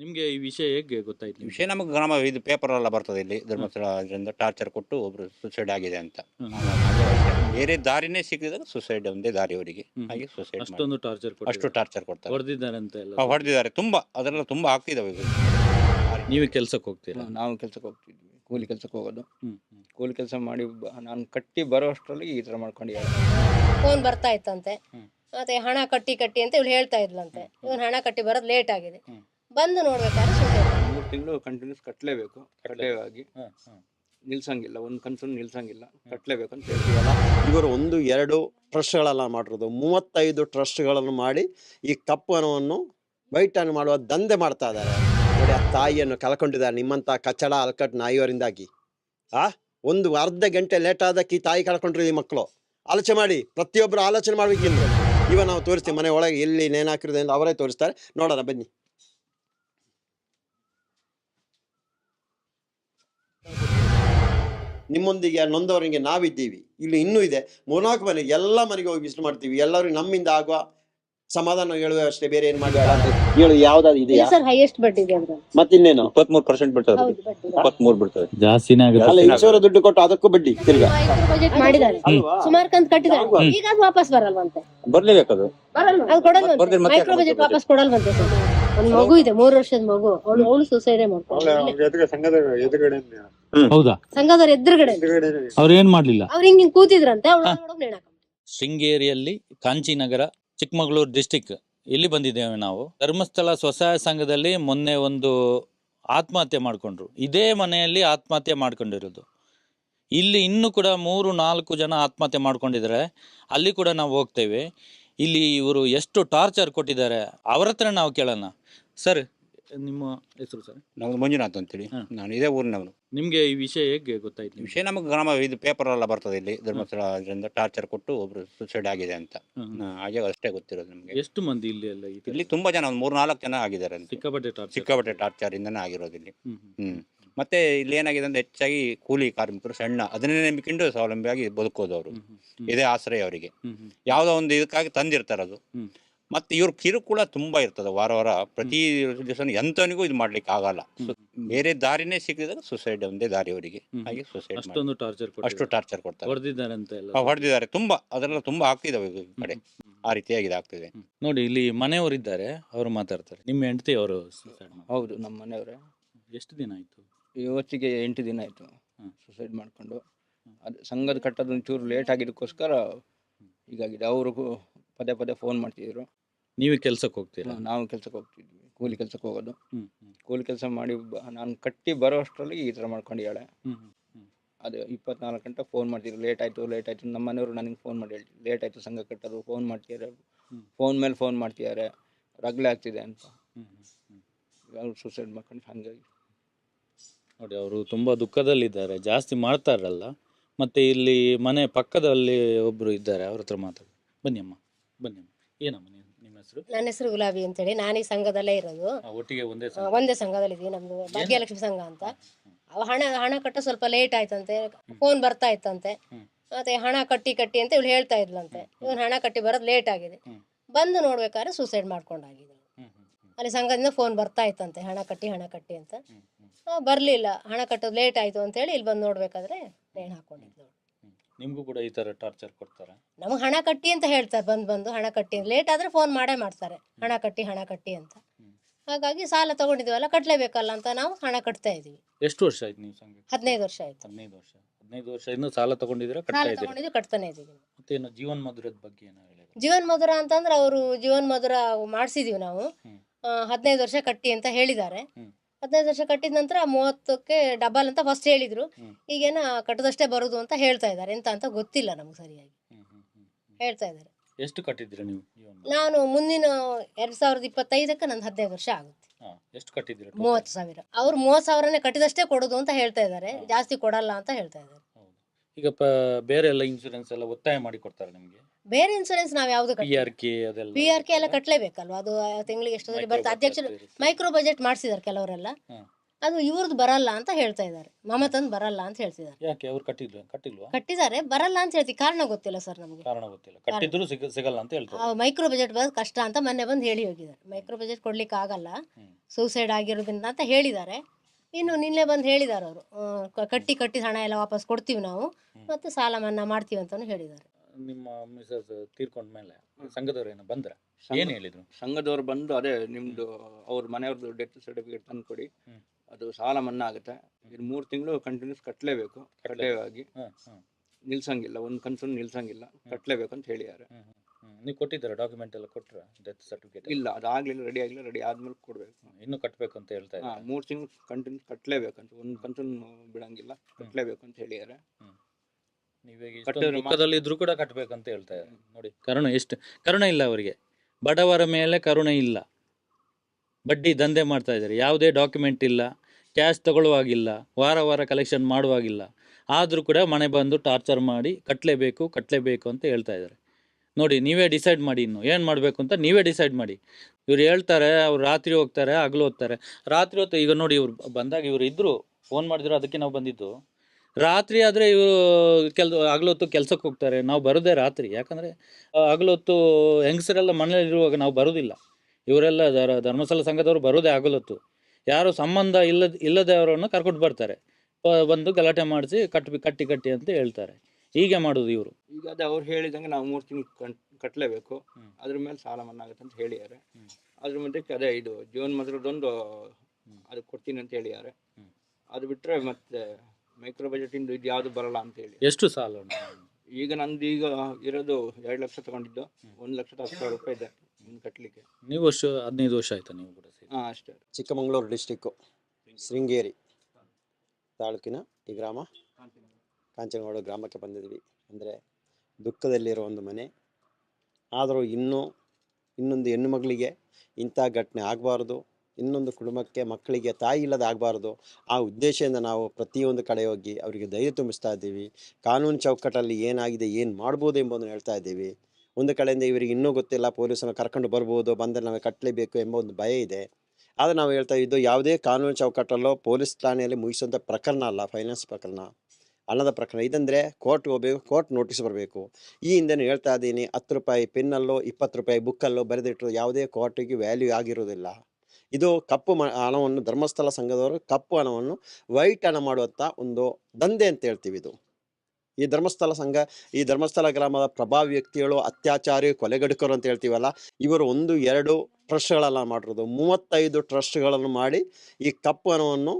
ನಿಮ್ಗೆ ಈ ವಿಷಯ ಹೇಗೆ ಗೊತ್ತಾಯ್ತು ನಿಮ್ಗೆ? ವಿಷಯ ನಮಗೆ ಗ್ರಾಮ ಇದು ಪೇಪರ್ ಎಲ್ಲ ಬರ್ತದೆ ಇಲ್ಲಿ ಧರ್ಮಸ್ಥಳ ಇದರಿಂದ ಟಾರ್ಚರ್ ಕೊಟ್ಟು ಒಬ್ರು ಸುಸೈಡ್ ಆಗಿದೆ ಅಂತ. ಹ್ಮ್. ಬೇರೆ ದಾರಿನೇ ಸಿಕ್ಕಿದಾಗ ಸುಸೈಡ್ ಒಂದೇ ದಾರಿ ಅವರಿಗೆ. ಹ್ಮ್. ಹಾಗೆ ಸುಸೈಡ್ ಅಷ್ಟೊಂದು ಟಾರ್ಚರ್ ಅಷ್ಟು ಟಾರ್ಚರ್ ಕೊಡ್ತಾರೆ. ಹೊಡೆದಿದ್ದಾರೆ ಅಂತ ಎಲ್ಲ. ಆ, ಹೊಡೆದಿದ್ದಾರೆ. ತುಂಬಾ ಅದೆಲ್ಲ ತುಂಬಾ ಆಗ್ತಿದಾವೆ ಈಗ ನೀವೇ ಕೆಲ್ಸಕ್ಕೆ ಹೋಗ್ತೀರಾ? ನಾವು ಕೆಲ್ಸಕ್ಕೆ ಹೋಗ್ತಿದ್ವಿ. ಕೂಲಿ ಕೆಲ್ಸಕ್ಕೆ ಹೋಗೋದು. ಹ್ಮ್ ಹ್ಮ್. ಕೂಲಿ ಕೆಲಸ ಮಾಡಿ ಬ- ನಾನು ಕಟ್ಟಿ ಬರೋ ಅಷ್ಟರಲ್ಲಿ ಈ ಥರ ಮಾಡ್ಕೊಂಡು ಫೋನ್ ಬರ್ತಾ ಇತ್ತಂತೆ. ಹ್ಮ್. ಮತ್ತೆ ಹಣ ಕಟ್ಟಿ ಕಟ್ಟಿ ಅಂತ ಇವ್ಳು ಹೇಳ್ತಾ ಇದ್ಲಂತೆ. ಇವನ್ ಹಣ ಕಟ್ಟಿ ಬರೋದು ಲೇಟ್ ಆಗಿದೆ. ಹ್ಮ್. ಬಂದು ನೋಡ್ಬೇಕಾದ್ರೆ ಮೂರು ತಿಂಗಳು ಕಂಟಿನ್ಯೂಸ್ ಕಟ್ಟಲೇಬೇಕು ಕಡ್ಡಾಯವಾಗಿ. ನಿಲ್ಸಂಗಿಲ್ಲ ಒಂದು ಕನ್ಸನ್ನು ನಿಲ್ಸಂಗಿಲ್ಲ. ಕಟ್ಟಲೇಬೇಕು ಅಂತ ಹೇಳ್ತೀವಲ್ಲ ಇವರು ಒಂದು ಎರಡು ಟ್ರಸ್ಟ್ಗಳೆಲ್ಲ ಮಾಡಿರೋದು. ಮೂವತ್ತೈದು ಟ್ರಸ್ಟ್ಗಳನ್ನು ಮಾಡಿ ಈ ಕಪ್ಪು ಹಣವನ್ನು ಬೈಟನ್ನು ಮಾಡುವ ದಂಧೆ ಮಾಡ್ತಾ ಇದ್ದಾರೆ. ನೋಡಿ ಆ ತಾಯಿಯನ್ನು ಕಳ್ಕೊಂಡಿದ್ದಾರೆ ನಿಮ್ಮಂಥ ಕಚ್ಚಡ ಅಲ್ಕಟ್ ನಾಯಿಯವರಿಂದಾಗಿ. ಆ ಒಂದು ಅರ್ಧ ಗಂಟೆ ಲೇಟ್ ಆದಕ್ಕೆ ಈ ತಾಯಿ ಕಳ್ಕೊಂಡ್ರಿ ಈ ಮಕ್ಕಳು. ಆಲೋಚನೆ ಮಾಡಿ ಪ್ರತಿಯೊಬ್ಬರು ಆಲೋಚನೆ ಮಾಡಬೇಕಿಲ್ಲ ಇವಾಗ ನಾವು ತೋರಿಸ್ತೀವಿ ಮನೆ ಒಳಗೆ ಎಲ್ಲಿ ನೇಣು ಹಾಕಿರೋದು ಎಂದು ಅವರೇ ತೋರಿಸ್ತಾರೆ. ನೋಡೋಣ ಬನ್ನಿ. ನಿಮ್ಮೊಂದಿಗೆ ನೊಂದವರಿಗೆ ನಾವಿದ್ದೀವಿ. ಇಲ್ಲಿ ಇನ್ನೂ ಇದೆ. ಮೂರ್ನಾಲ್ಕು ಮನೆ ಎಲ್ಲ ಮನೆಗೆ ಹೋಗಿ ವಿಸಿಟ್ ಮಾಡ್ತೀವಿ. ಎಲ್ಲರೂ ನಮ್ಮಿಂದ ಆಗುವ ಸಮಾಧಾನ ಹೇಳುವ ಅಷ್ಟೇ ಬೇರೆ ಏನು ಮಾಡಿ ಹೇಳು ಯಾವ್ದಾದ್ರು ಇದೆಯಾ? ಸರ್ ಹೈಯೆಸ್ಟ್ ಬಡ್ಡಿ ಇದೆ ಅದ್ರಲ್ಲಿ ಮತ್ತಿನ್ನೇನು? ಇಪ್ಪತ್ಮೂರು ಪರ್ಸೆಂಟ್ ಬಡ್ಡಿ ಇಪ್ಪತ್ಮೂರು ಬಿಡ್ತದೆ ಜಾಸ್ತಿನೇ ಅಲ್ಲ ಆಗುತ್ತೆ ಇನ್ಸೂರ ದುಡ್ಡು ಕೊಟ್ಟು ಅದಕ್ಕೂ ಬಡ್ಡಿ ತಿರ್ಗಾ. ಬಜೆಟ್ ಮಾಡಿದ್ದಾರೆ? ಸುಮಾರು ಕಂತ್ ಕಟ್ಟಿದ್ದಾರೆ. ಈಗ ಅದು ವಾಪಸ್ ಬರಲ್ವಂತೆ. ಬರ್ಲೇಬೇಕದು. ಅದು ಕೊಡಲ್ವಂತೆ ಮೈಕ್ರೋ ಬಜೆಟ್ ವಾಪಸ್ ಕೊಡಲ್ವಂತೆ ಸರ್. ಒಂದು ಮಗು ಇದೆ ಮೂರು ವರ್ಷದ ಮಗು. ಅವಳು ಅವಳು ಸುಸೈಡ್ ಮಾಡ್ಕೊಂಡು ಹೌದಾ? ಸಂಘದವ್ರ ಎದುರುಗಡೆ ಅವ್ರು ಏನ್ ಮಾಡ್ಲಿಲ್ಲ? ಅವ್ರು ಹಿಂಗ್ ಹಿಂಗ್ ಕೂತಿದ್ರಂತೆ ಅವಳು ನೇಣ ಶೃಂಗೇರಿಯಲ್ಲಿ ಕಾಂಚಿನಗರ ಚಿಕ್ಕಮಗಳೂರು ಡಿಸ್ಟಿಕ್ ಇಲ್ಲಿ ಬಂದಿದ್ದೇವೆ ನಾವು. ಧರ್ಮಸ್ಥಳ ಸ್ವಸಹಾಯ ಸಂಘದಲ್ಲಿ ಮೊನ್ನೆ ಒಂದು ಆತ್ಮಹತ್ಯೆ ಮಾಡ್ಕೊಂಡ್ರು. ಇದೇ ಮನೆಯಲ್ಲಿ ಆತ್ಮಹತ್ಯೆ ಮಾಡ್ಕೊಂಡಿರೋದು. ಇಲ್ಲಿ ಇನ್ನು ಕೂಡ ಮೂರು ನಾಲ್ಕು ಜನ ಆತ್ಮಹತ್ಯೆ ಮಾಡ್ಕೊಂಡಿದ್ರೆ ಅಲ್ಲಿ ಕೂಡ ನಾವು ಹೋಗ್ತೇವೆ. ಇಲ್ಲಿ ಇವರು ಎಷ್ಟು ಟಾರ್ಚರ್ ಕೊಟ್ಟಿದ್ದಾರೆ ಅವ್ರ ಹತ್ರ ನಾವು ಕೇಳೋಣ. ಸರ್ ನಿಮ್ಮ ಹೆಸರು ಸರ್? ನಮ್ದು ಮಂಜುನಾಥ್ ಅಂತೇಳಿ. ನಾನು ಇದೇ ಊರಿನವನು. ನಿಮಗೆ ಈ ವಿಷಯ ಹೇಗೆ ಗೊತ್ತಾಯ್ತು? ವಿಷಯ ನಮಗೆ ಗ್ರಾಮ ಇದು ಪೇಪರ್ ಎಲ್ಲ ಬರ್ತದೆ ಇಲ್ಲಿ ಧರ್ಮಸ್ಥಳ ಅದರಿಂದ ಟಾರ್ಚರ್ ಕೊಟ್ಟು ಒಬ್ರು ಸುಸೈಡ್ ಆಗಿದೆ ಅಂತ. ಹಾಗೆ ಅಷ್ಟೇ ಗೊತ್ತಿರೋದು ನಮಗೆ. ಎಷ್ಟು ಮಂದಿ ಇಲ್ಲಿ ಎಲ್ಲ ಇಲ್ಲಿ ತುಂಬಾ ಜನ ಒಂದು ಮೂರ್ನಾಲ್ಕು ಜನ ಆಗಿದ್ದಾರೆ ಸಿಕ್ಕಾಪಟ್ಟೆ ಟಾರ್ಚರ್. ಸಿಕ್ಕಾಪಟ್ಟೆ ಟಾರ್ಚರ್ ಇಂದನೇ ಆಗಿರೋದು ಇಲ್ಲಿ. ಹ್ಮ್. ಮತ್ತೆ ಇಲ್ಲಿ ಏನಾಗಿದೆ ಅಂದ್ರೆ ಹೆಚ್ಚಾಗಿ ಕೂಲಿ ಕಾರ್ಮಿಕರು ಸಣ್ಣ ಅದನ್ನೇ ನಂಬಿಕೊಂಡು ಸ್ವಾವಲಂಬಿಯಾಗಿ ಬದುಕೋದು ಅವರು. ಇದೇ ಆಶ್ರಯ ಅವರಿಗೆ. ಯಾವುದೋ ಒಂದು ಇದಕ್ಕಾಗಿ ತಂದಿರ್ತಾರೆ ಅದು. ಮತ್ತೆ ಇವ್ರ ಕಿರುಕುಳ ತುಂಬಾ ಇರ್ತದೆ ವಾರ ವಾರ. ಪ್ರತಿ ದಿವಸ ಎಂತವನಿಗೂ ಇದು ಮಾಡ್ಲಿಕ್ಕೆ ಆಗಲ್ಲ. ಬೇರೆ ದಾರಿನೇ ಸಿಕ್ಕಿದಾಗ ಸುಸೈಡ್ ಒಂದೇ ದಾರಿ ಅವರಿಗೆ. ಹಾಗೆ ಸುಸೈಡ್ ಅಷ್ಟೊಂದು ಟಾರ್ಚರ್ ಅಷ್ಟು ಟಾರ್ಚರ್ ಕೊಡ್ತಾರೆ. ಹೊಡೆದಿದ್ದಾರೆ ಅಂತ ಹೊಡೆದಿದ್ದಾರೆ. ತುಂಬಾ ಅದೆಲ್ಲ ತುಂಬಾ ಆಗ್ತಿದಾವೆ ಈ ಕಡೆ. ಆ ರೀತಿಯಾಗಿ ಆಗ್ತಿದೆ. ನೋಡಿ ಇಲ್ಲಿ ಮನೆಯವರಿದ್ದಾರೆ ಅವರು ಮಾತಾಡ್ತಾರೆ. ನಿಮ್ಮ ಹೆಂಡತಿ ಅವರು ಹೌದು ನಮ್ಮ ಮನೆಯವರೇ. ಎಷ್ಟು ದಿನ ಆಯ್ತು? ಇವತ್ತಿಗೆ ಎಂಟು ದಿನ ಆಯಿತು. ಸುಸೈಡ್ ಮಾಡಿಕೊಂಡು. ಅದು ಸಂಘದ ಕಟ್ಟೋದು ಒಂಚೂರು ಲೇಟ್ ಆಗಿದ್ದಕ್ಕೋಸ್ಕರ ಹೀಗಾಗಿದೆ. ಅವರು ಪದೇ ಪದೇ ಫೋನ್ ಮಾಡ್ತಿದ್ರು. ನೀವು ಕೆಲ್ಸಕ್ಕೆ ಹೋಗ್ತೀರಾ? ನಾವು ಕೆಲ್ಸಕ್ಕೆ ಹೋಗ್ತಿದ್ವಿ. ಕೂಲಿ ಕೆಲ್ಸಕ್ಕೆ ಹೋಗೋದು. ಕೂಲಿ ಕೆಲಸ ಮಾಡಿ ಬ- ನಾನು ಕಟ್ಟಿ ಬರೋ ಅಷ್ಟರಲ್ಲಿ ಈ ಥರ ಮಾಡ್ಕೊಂಡು ಹೇಳೆ ಹ್ಮ್ ಹ್ಮ್. ಹ್ಮ್. ಅದು ಇಪ್ಪತ್ನಾಲ್ಕು ಗಂಟೆ ಫೋನ್ ಮಾಡ್ತಿದ್ರು. ಲೇಟ್ ಆಯಿತು ಲೇಟ್ ಆಯಿತು. ನಮ್ಮ ಮನೆಯವರು ನನಗೆ ಫೋನ್ ಮಾಡಿ ಹೇಳಿ ಲೇಟ್ ಆಯಿತು ಸಂಘ ಕಟ್ಟೋದು ಫೋನ್ ಮಾಡ್ತಿದ್ದಾರೆ. ಫೋನ್ ಮೇಲೆ ಫೋನ್ ಮಾಡ್ತಿದ್ದಾರೆ. ರಗಳೆ ಆಗ್ತಿದೆ ಅಂತ. ಸೂಸೈಡ್ ಮಾಡ್ಕೊಂಡು ಹಾಗಾಗಿ ನೋಡಿ ಅವರು ತುಂಬಾ ದುಃಖದಲ್ಲಿದ್ದಾರೆ. ಜಾಸ್ತಿ ಮಾಡ್ತಾರಲ್ಲ. ಮತ್ತೆ ಇಲ್ಲಿ ಮನೆ ಪಕ್ಕದಲ್ಲಿ ಒಬ್ರು ಇದ್ದಾರೆ. ಅವ್ರ ಹತ್ರ ಮಾತಾಡಿ. ಬನ್ನಿ ಅಮ್ಮ. ಬನ್ನಿ ಅಮ್ಮ. ಏನಮ್ಮ ನೀವು- ನಿಮ್ಮ ಹೆಸರು? ನನ್ನ ಹೆಸರು ಗುಲಾಬಿ ಅಂತೇಳಿ. ನಾನು ಈ ಸಂಘದಲ್ಲೇ ಇರೋದು. ಆ, ಒಟ್ಟಿಗೆ ಒಂದೇ ಆ, ಸಂಘ. ಒಂದೇ ಸಂಘದಲ್ಲಿ ಇದೀವಿ ನಮ್ದು. ಭಾಗ್ಯಲಕ್ಷ್ಮಿ ಸಂಘ ಅಂತ. ಅವ ಹಣ ಹಣ ಕಟ್ಟ ಸ್ವಲ್ಪ ಲೇಟ್ ಆಯ್ತಂತೆ. ಫೋನ್ ಬರ್ತಾ ಇತ್ತಂತೆ. ಹ್ಮ್. ಮತ್ತೆ ಹಣ ಕಟ್ಟಿ ಕಟ್ಟಿ ಅಂತ ಇವ್ಳು ಹೇಳ್ತಾ ಇದ್ಲಂತೆ. ಇವನ್ ಹಣ ಕಟ್ಟಿ ಬರೋದು ಲೇಟ್ ಆಗಿದೆ. ಹ್ಮ್. ಬಂದು ನೋಡ್ಬೇಕಾದ್ರೆ ಸೂಸೈಡ್ ಮಾಡ್ಕೊಂಡಾಗಿದೆ ಹ್ಮ್ ಹ್ಮ್ ಹ್ಮ್. ಅಲ್ಲಿ ಸಂಘದಿಂದ ಫೋನ್ ಬರ್ತಾ ಇತ್ತಂತೆ. ಹಣ ಕಟ್ಟಿ ಹಣ ಕಟ್ಟಿ ಅಂತ. ಬರ್ಲಿಲ್ಲ. ಹಣ ಕಟ್ಟೋದು ಲೇಟ್ ಆಯ್ತು ಅಂತೇಳಿ ಇಲ್ಲಿ ಬಂದು ನೋಡ್ಬೇಕಾದ್ರೆ ನೇಣು ಹಾಕೊಂಡಿದ್ದು ನಿಮಗೂ ಕೂಡ ಈ ತರ ಟಾರ್ಚರ್ ಕೊಡ್ತಾರೆ? ನಮಗೆ ಹಣ ಕಟ್ಟಿ ಅಂತ ಹೇಳ್ತಾರೆ ಬಂದು ಬಂದು ಹಣ ಕಟ್ಟಿ ಲೇಟ್ ಆದ್ರೆ ಫೋನ್ ಮಾಡೇ ಮಾಡ್ತಾರೆ. ಹಣ ಕಟ್ಟಿ ಹಣ ಕಟ್ಟಿ ಅಂತ. ಹಾಗಾಗಿ ಸಾಲ ತಗೊಂಡಿದ್ದೀವಲ್ಲ ಕಟ್ಟಲೇಬೇಕಲ್ಲ ಅಂತ ನಾವು ಹಣ ಕಟ್ತಾ ಇದೀವಿ. ಎಷ್ಟು ವರ್ಷ ಆಯ್ತು ನೀವು ಸಂಘ ಹದಿನೈದು ವರ್ಷ ಆಯ್ತು. ಹದಿನೈದು ವರ್ಷ. ಹದಿನೈದು ವರ್ಷ ಇನ್ನು ಸಾಲ ತಗೊಂಡಿದ್ದೀರಾ ಕಟ್ತಾ ಸಾಲ ಇದ್ದೀರಾ? ತಗೊಂಡಿದ್ದೀವಿ ಕಟ್ತಾನೆ ಇದೀವಿ ಮತ್ತೇನು ಜೀವನ್ ಮಧುರದ ಬಗ್ಗೆ ಏನೋ ಹೇಳಿದ್ರು? ಜೀವನ್ ಮಧುರ ಅಂತಂದ್ರೆ ಅವರು ಜೀವನ್ ಮಧುರ ಮಾಡಿಸಿದೀವಿ ನಾವು. ಹದಿನೈದು ವರ್ಷ ಕಟ್ಟಿ ಅಂತ ಹೇಳಿದ್ದಾರೆ. ಹದಿನೈದು ವರ್ಷ ಕಟ್ಟಿದ ನಂತರ ಮೂವತ್ತಕ್ಕೆ ಡಬಲ್ ಅಂತ ಫಸ್ಟ್ ಹೇಳಿದ್ರು. ಈಗೇನ ಕಟ್ಟದಷ್ಟೇ ಬರುದು ಅಂತ ಹೇಳ್ತಾ ಇದ್ದಾರೆ. ಎಂತ ಅಂತ ಗೊತ್ತಿಲ್ಲ ನಮ್ಗೆ ಸರಿಯಾಗಿ. ಹೇಳ್ತಾ ಇದ್ದಾರೆ. ಎಷ್ಟು ಕಟ್ಟಿದ್ರಿ ನೀವು ನಾನು ಮುಂದಿನ ಎರಡ್ ಸಾವಿರದ ಇಪ್ಪತ್ತೈದಕ್ಕೆ ನಂದು ಹದಿನೈದು ವರ್ಷ ಆಗುತ್ತೆ. ಎಷ್ಟು ಕಟ್ಟಿದ್ರಿ? ಮೂವತ್ತು ಸಾವಿರ. ಅವ್ರು ಮೂವತ್ತು ಸಾವಿರನೇ ಕಟ್ಟಿದಷ್ಟೇ ಕೊಡೋದು ಅಂತ ಹೇಳ್ತಾ ಇದ್ದಾರೆ. ಜಾಸ್ತಿ ಕೊಡಲ್ಲ ಅಂತ ಹೇಳ್ತಾ ಇದ್ದಾರೆ. ಈಗ ಬೇರೆ ಎಲ್ಲ ಇನ್ಶೂರೆನ್ಸ್ ಎಲ್ಲ ಒತ್ತಾಯ ಮಾಡಿ ಕೊಡ್ತಾರೆ ನಿಮ್ಗೆ? ಬೇರೆ ಇನ್ಸೂರೆನ್ಸ್ ನಾವ್ ಯಾವ್ದು ಪಿ ಆರ್ ಕೆ ಅದೆಲ್ಲ ಪಿ ಆರ್ ಕೆ ಎಲ್ಲ ಕಟ್ಟಲೇಬೇಕಲ್ವಾ ಅದು ತಿಂಗಳಿಗೆ ಎಷ್ಟೊತ್ತಲ್ಲಿ ಬರುತ್ತೆ? ಅಧ್ಯಕ್ಷರು ಮೈಕ್ರೋ ಬಜೆಟ್ ಮಾಡಿಸಿದಾರೆ ಕೆಲವರೆಲ್ಲ. ಅದು ಇವ್ರದ್ದು ಬರಲ್ಲ ಅಂತ ಹೇಳ್ತಾ ಇದ್ದಾರೆ. ಮಮತಂದ್ ಬರಲ್ಲ ಅಂತ ಹೇಳ್ತಿದ್ದಾರೆ. ಯಾಕೆ? ಅವ್ರು ಕಟ್ಟಿದ್ರು ಕಟ್ಟಿಲ್ವಾ? ಕಟ್ಟಿದ್ದಾರೆ. ಬರಲ್ಲ ಅಂತ ಹೇಳ್ತಿ ಕಾರಣ ಗೊತ್ತಿಲ್ಲ ಸರ್ ನಮಗೆ. ಕಾರಣ ಗೊತ್ತಿಲ್ಲ. ಕಟ್ಟಿದ್ರು ಸಿಗ ಸಿಗಲ್ಲ ಅಂತ ಹೇಳ್ತಾರೆ. ಮೈಕ್ರೋ ಬಜೆಟ್ ಬರೋದು ಕಷ್ಟ ಅಂತ ಮೊನ್ನೆ ಬಂದು ಹೇಳಿ ಹೋಗಿದ್ದಾರೆ. ಮೈಕ್ರೋ ಬಜೆಟ್ ಕೊಡ್ಲಿಕ್ಕೆ ಆಗಲ್ಲ. ಸೂಸೈಡ್ ಆಗಿರೋದ್ರಿಂದ ಅಂತ ಹೇಳಿದ್ದಾರೆ. ಇನ್ನು ನಿನ್ನೆ ಬಂದು ಹೇಳಿದ್ದಾರೆ ಅವರು. ಕಟ್ಟಿ ಕಟ್ಟಿದ ಹಣ ಎಲ್ಲ ವಾಪಸ್ ಕೊಡ್ತೀವಿ ನಾವು. ಮತ್ತೆ ಸಾಲ ಮನ್ನಾ ಮಾಡ್ತೀವಿ ಅಂತಾನು ಹೇಳಿದ್ದಾರೆ. ನಿಮ್ಮ ಮಿಸಸ್ ತೀರ್ಕೊಂಡ ಮೇಲೆ ಸಂಘದವ್ರು ಏನೋ ಬಂದ್ರ? ಏನು ಹೇಳಿದ್ರು? ಸಂಘದವ್ರು ಬಂದು ಅದೇ ನಿಮ್ದು ಅವ್ರ ಮನೆಯವ್ರದ್ದು ಡೆತ್ ಸರ್ಟಿಫಿಕೇಟ್ ತಂದು ಕೊಡಿ. ಅದು ಸಾಲ ಮನ್ನಾ ಆಗುತ್ತೆ ಇದು ಮೂರು ತಿಂಗಳು ಕಂಟಿನ್ಯೂಸ್ ಕಟ್ಟಲೇಬೇಕು ಕಡ್ಡಾಯವಾಗಿ ನಿಲ್ಸಂಗಿಲ್ಲ ಒಂದು ಕನ್ಸು ನಿಲ್ಸಂಗಿಲ್ಲ. ಕಟ್ಟಲೇಬೇಕು ಅಂತ ಹೇಳಿದ್ದಾರೆ. ನೀವು ಕೊಟ್ಟಿದ್ದೀರಾ ಡಾಕ್ಯುಮೆಂಟ್ ಎಲ್ಲ ಕೊಟ್ಟರೆ ಡೆತ್ ಸರ್ಟಿಫಿಕೇಟ್ ಇಲ್ಲ ಅದಾಗ್ಲಿಲ್ಲ ರೆಡಿ ಆಗಿಲ್ಲ ರೆಡಿ ಆದ್ಮೇಲೆ ಕೊಡ್ಬೇಕು. ಇನ್ನು ಕಟ್ಟಬೇಕು ಅಂತ ಹೇಳ್ತಾ ಇದ್ದಾರೆ. ಮೂರು ತಿಂಗಳು ಕಂಟಿನ್ಯೂಸ್ ಕಟ್ಟಲೇಬೇಕಂತ ಒಂದು ಕಂತು ಬಿಡಂಗಿಲ್ಲ ಕಟ್ಟಲೇಬೇಕು ಅಂತ ಹೇಳಿದ್ದಾರೆ ನೀವೀಗ ಇದ್ರು ಕೂಡ ಕಟ್ಟಬೇಕು ಅಂತ ಹೇಳ್ತಾ ಇದ್ದಾರೆ. ನೋಡಿ ಕರುಣೆ ಎಷ್ಟು ಕರುಣೆ ಇಲ್ಲ ಅವರಿಗೆ. ಬಡವರ ಮೇಲೆ ಕರುಣೆ ಇಲ್ಲ. ಬಡ್ಡಿ ದಂಧೆ ಮಾಡ್ತಾ ಇದ್ದಾರೆ. ಯಾವುದೇ ಡಾಕ್ಯುಮೆಂಟ್ ಇಲ್ಲ ಕ್ಯಾಶ್ ತಗೊಳ್ಳುವಾಗಿಲ್ಲ ವಾರ ವಾರ ಕಲೆಕ್ಷನ್ ಮಾಡುವಾಗಿಲ್ಲ. ಆದರೂ ಕೂಡ ಮನೆ ಬಂದು ಟಾರ್ಚರ್ ಮಾಡಿ ಕಟ್ಟಲೇಬೇಕು ಕಟ್ಟಲೇಬೇಕು ಅಂತ ಹೇಳ್ತಾ ಇದ್ದಾರೆ. ನೋಡಿ ನೀವೇ ಡಿಸೈಡ್ ಮಾಡಿ ಇನ್ನು. ಏನು ಮಾಡಬೇಕು ಅಂತ ನೀವೇ ಡಿಸೈಡ್ ಮಾಡಿ. ಇವ್ರು ಹೇಳ್ತಾರೆ ಅವ್ರು ರಾತ್ರಿ ಹೋಗ್ತಾರೆ ಹಗಲು ಹೋಗ್ತಾರೆ. ರಾತ್ರಿ ಹೊತ್ತು ಈಗ ನೋಡಿ ಇವ್ರು ಬಂದಾಗ ಇವ್ರು ಇದ್ರು ಫೋನ್ ಮಾಡಿದ್ರು ಅದಕ್ಕೆ ನಾವು ಬಂದಿದ್ದು. ರಾತ್ರಿ ಆದರೆ ಇವರು ಕೆಲ ಹಗಲೊತ್ತು ಕೆಲಸಕ್ಕೆ ಹೋಗ್ತಾರೆ. ನಾವು ಬರೋದೇ ರಾತ್ರಿ. ಯಾಕಂದರೆ ಹಗಲೊತ್ತು ಹೆಂಗಸರೆಲ್ಲ ಮನೆಯಲ್ಲಿರುವಾಗ ನಾವು ಬರೋದಿಲ್ಲ. ಇವರೆಲ್ಲ ಧರ್ ಧರ್ಮಸ್ಥಳ ಸಂಘದವರು ಬರೋದೇ ಹಗಲೊತ್ತು. ಯಾರು ಸಂಬಂಧ ಇಲ್ಲದ ಇಲ್ಲದವರನ್ನು ಕರ್ಕೊಂಡು ಬರ್ತಾರೆ. ಬಂದು ಗಲಾಟೆ ಮಾಡಿಸಿ ಕಟ್ಟಿ ಕಟ್ಟಿ ಕಟ್ಟಿ ಅಂತ ಹೇಳ್ತಾರೆ. ಹೀಗೆ ಮಾಡೋದು ಇವರು. ಈಗ ಅದೇ ಅವ್ರು ಹೇಳಿದಂಗೆ ನಾವು ಮೂರು ತಿಂಗಳು ಕಟ್ಟಲೇಬೇಕು. ಅದ್ರ ಮೇಲೆ ಸಾಲ ಮನ್ನಾ ಆಗುತ್ತೆ ಅಂತ ಹೇಳಿದ್ದಾರೆ. ಅದ್ರ ಮಧ್ಯಕ್ಕೆ ಅದೇ ಇದು ಜೀವನ್ ಮದ್ರದೊಂದು ಅದಕ್ಕೆ ಕೊಡ್ತೀನಿ ಅಂತ ಹೇಳಿದ್ದಾರೆ. ಅದು ಬಿಟ್ಟರೆ ಮತ್ತೆ ಮೈಕ್ರೋ ಬಜೆಟ್ ಇಂದ ಇದು ಯಾವುದು ಬರಲ್ಲ ಅಂತ ಹೇಳಿ. ಎಷ್ಟು ಸಾಲ ಉಂಟು? ಈಗ ನಂದು ಈಗ ಇರೋದು ಎರಡು ಲಕ್ಷ ತಗೊಂಡಿದ್ದು. ಒಂದು ಲಕ್ಷದ ಹತ್ತು ಸಾವಿರ ರೂಪಾಯಿ ಇದೆ ಇನ್ನು ಕಟ್ಟಲಿಕ್ಕೆ ನೀವು ವರ್ಷ ಹದಿನೈದು ವರ್ಷ ಆಯ್ತಾ ನೀವು ಕೂಡ ಸೇರಿ? ಹಾಂ ಅಷ್ಟೇ. ಚಿಕ್ಕಮಗಳೂರು ಡಿಸ್ಟಿಕ್ಕು ಶೃಂಗೇರಿ ತಾಲೂಕಿನ ಈ ಗ್ರಾಮ. ಕಾಂಚನಗೌಡ ಗ್ರಾಮಕ್ಕೆ ಬಂದಿದ್ವಿ. ಅಂದರೆ ದುಃಖದಲ್ಲಿರೋ ಒಂದು ಮನೆ. ಆದರೂ ಇನ್ನೂ ಇನ್ನೊಂದು ಹೆಣ್ಣು ಮಗಳಿಗೆ ಇಂಥ ಘಟನೆ ಆಗಬಾರ್ದು. ಇನ್ನೊಂದು ಕುಟುಂಬಕ್ಕೆ ಮಕ್ಕಳಿಗೆ ತಾಯಿ ಇಲ್ಲದ ಆಗಬಾರ್ದು. ಆ ಉದ್ದೇಶದಿಂದ ನಾವು ಪ್ರತಿಯೊಂದು ಕಡೆ ಹೋಗಿ ಅವರಿಗೆ ಧೈರ್ಯ ತುಂಬಿಸ್ತಾ ಇದ್ದೀವಿ. ಕಾನೂನು ಚೌಕಟ್ಟಲ್ಲಿ ಏನಾಗಿದೆ, ಏನು ಮಾಡ್ಬೋದು ಎಂಬುದನ್ನು ಹೇಳ್ತಾ ಇದ್ದೀವಿ. ಒಂದು ಕಡೆಯಿಂದ ಇವರಿಗೆ ಇನ್ನೂ ಗೊತ್ತಿಲ್ಲ ಪೊಲೀಸನ್ನು ಕರ್ಕೊಂಡು ಬರ್ಬೋದು, ಬಂದರೆ ನಾವು ಕಟ್ಟಲೇಬೇಕು ಎಂಬ ಒಂದು ಭಯ ಇದೆ. ಆದರೆ ನಾವು ಹೇಳ್ತಾ ಇದ್ದು ಯಾವುದೇ ಕಾನೂನು ಚೌಕಟ್ಟಲ್ಲೋ ಪೊಲೀಸ್ ಠಾಣೆಯಲ್ಲಿ ಮುಗಿಸುವಂಥ ಪ್ರಕರಣ ಅಲ್ಲ, ಫೈನಾನ್ಸ್ ಪ್ರಕರಣ. ಹಣದ ಪ್ರಕರಣ. ಇದಂದರೆ ಕೋರ್ಟ್ ಹೋಗಬೇಕು, ಕೋರ್ಟ್ ನೋಟಿಸ್ ಬರಬೇಕು. ಈ ಹಿಂದೆ ಹೇಳ್ತಾ ಇದ್ದೀನಿ, ಹತ್ತು ರೂಪಾಯಿ ಪಿನ್ನಲ್ಲೋ, ಇಪ್ಪತ್ತು ರೂಪಾಯಿ ಬುಕ್ಕಲ್ಲೋ ಬರೆದಿಟ್ಟು ಯಾವುದೇ ಕೋರ್ಟಿಗೆ ವ್ಯಾಲ್ಯೂ ಆಗಿರೋದಿಲ್ಲ. ಇದು ಕಪ್ಪು ಹಣವನ್ನು ಧರ್ಮಸ್ಥಳ ಸಂಘದವರು ಕಪ್ಪು ಹಣವನ್ನು ವೈಟ್ ಹಣ ಮಾಡುವಂಥ ಒಂದು ದಂಧೆ ಅಂತ ಹೇಳ್ತೀವಿ ಇದು. ಈ ಧರ್ಮಸ್ಥಳ ಸಂಘ ಈ ಧರ್ಮಸ್ಥಳ ಗ್ರಾಮದ ಪ್ರಭಾವಿ ವ್ಯಕ್ತಿಗಳು ಅತ್ಯಾಚಾರಿ ಕೊಲೆಗಡುಕರು ಅಂತ ಹೇಳ್ತೀವಲ್ಲ ಇವರು ಒಂದು ಎರಡು ಟ್ರಸ್ಟ್ಗಳೆಲ್ಲ ಮಾಡಿರೋದು. ಮೂವತ್ತೈದು ಟ್ರಸ್ಟ್ಗಳನ್ನು ಮಾಡಿ ಈ ಕಪ್ಪು ಹಣವನ್ನು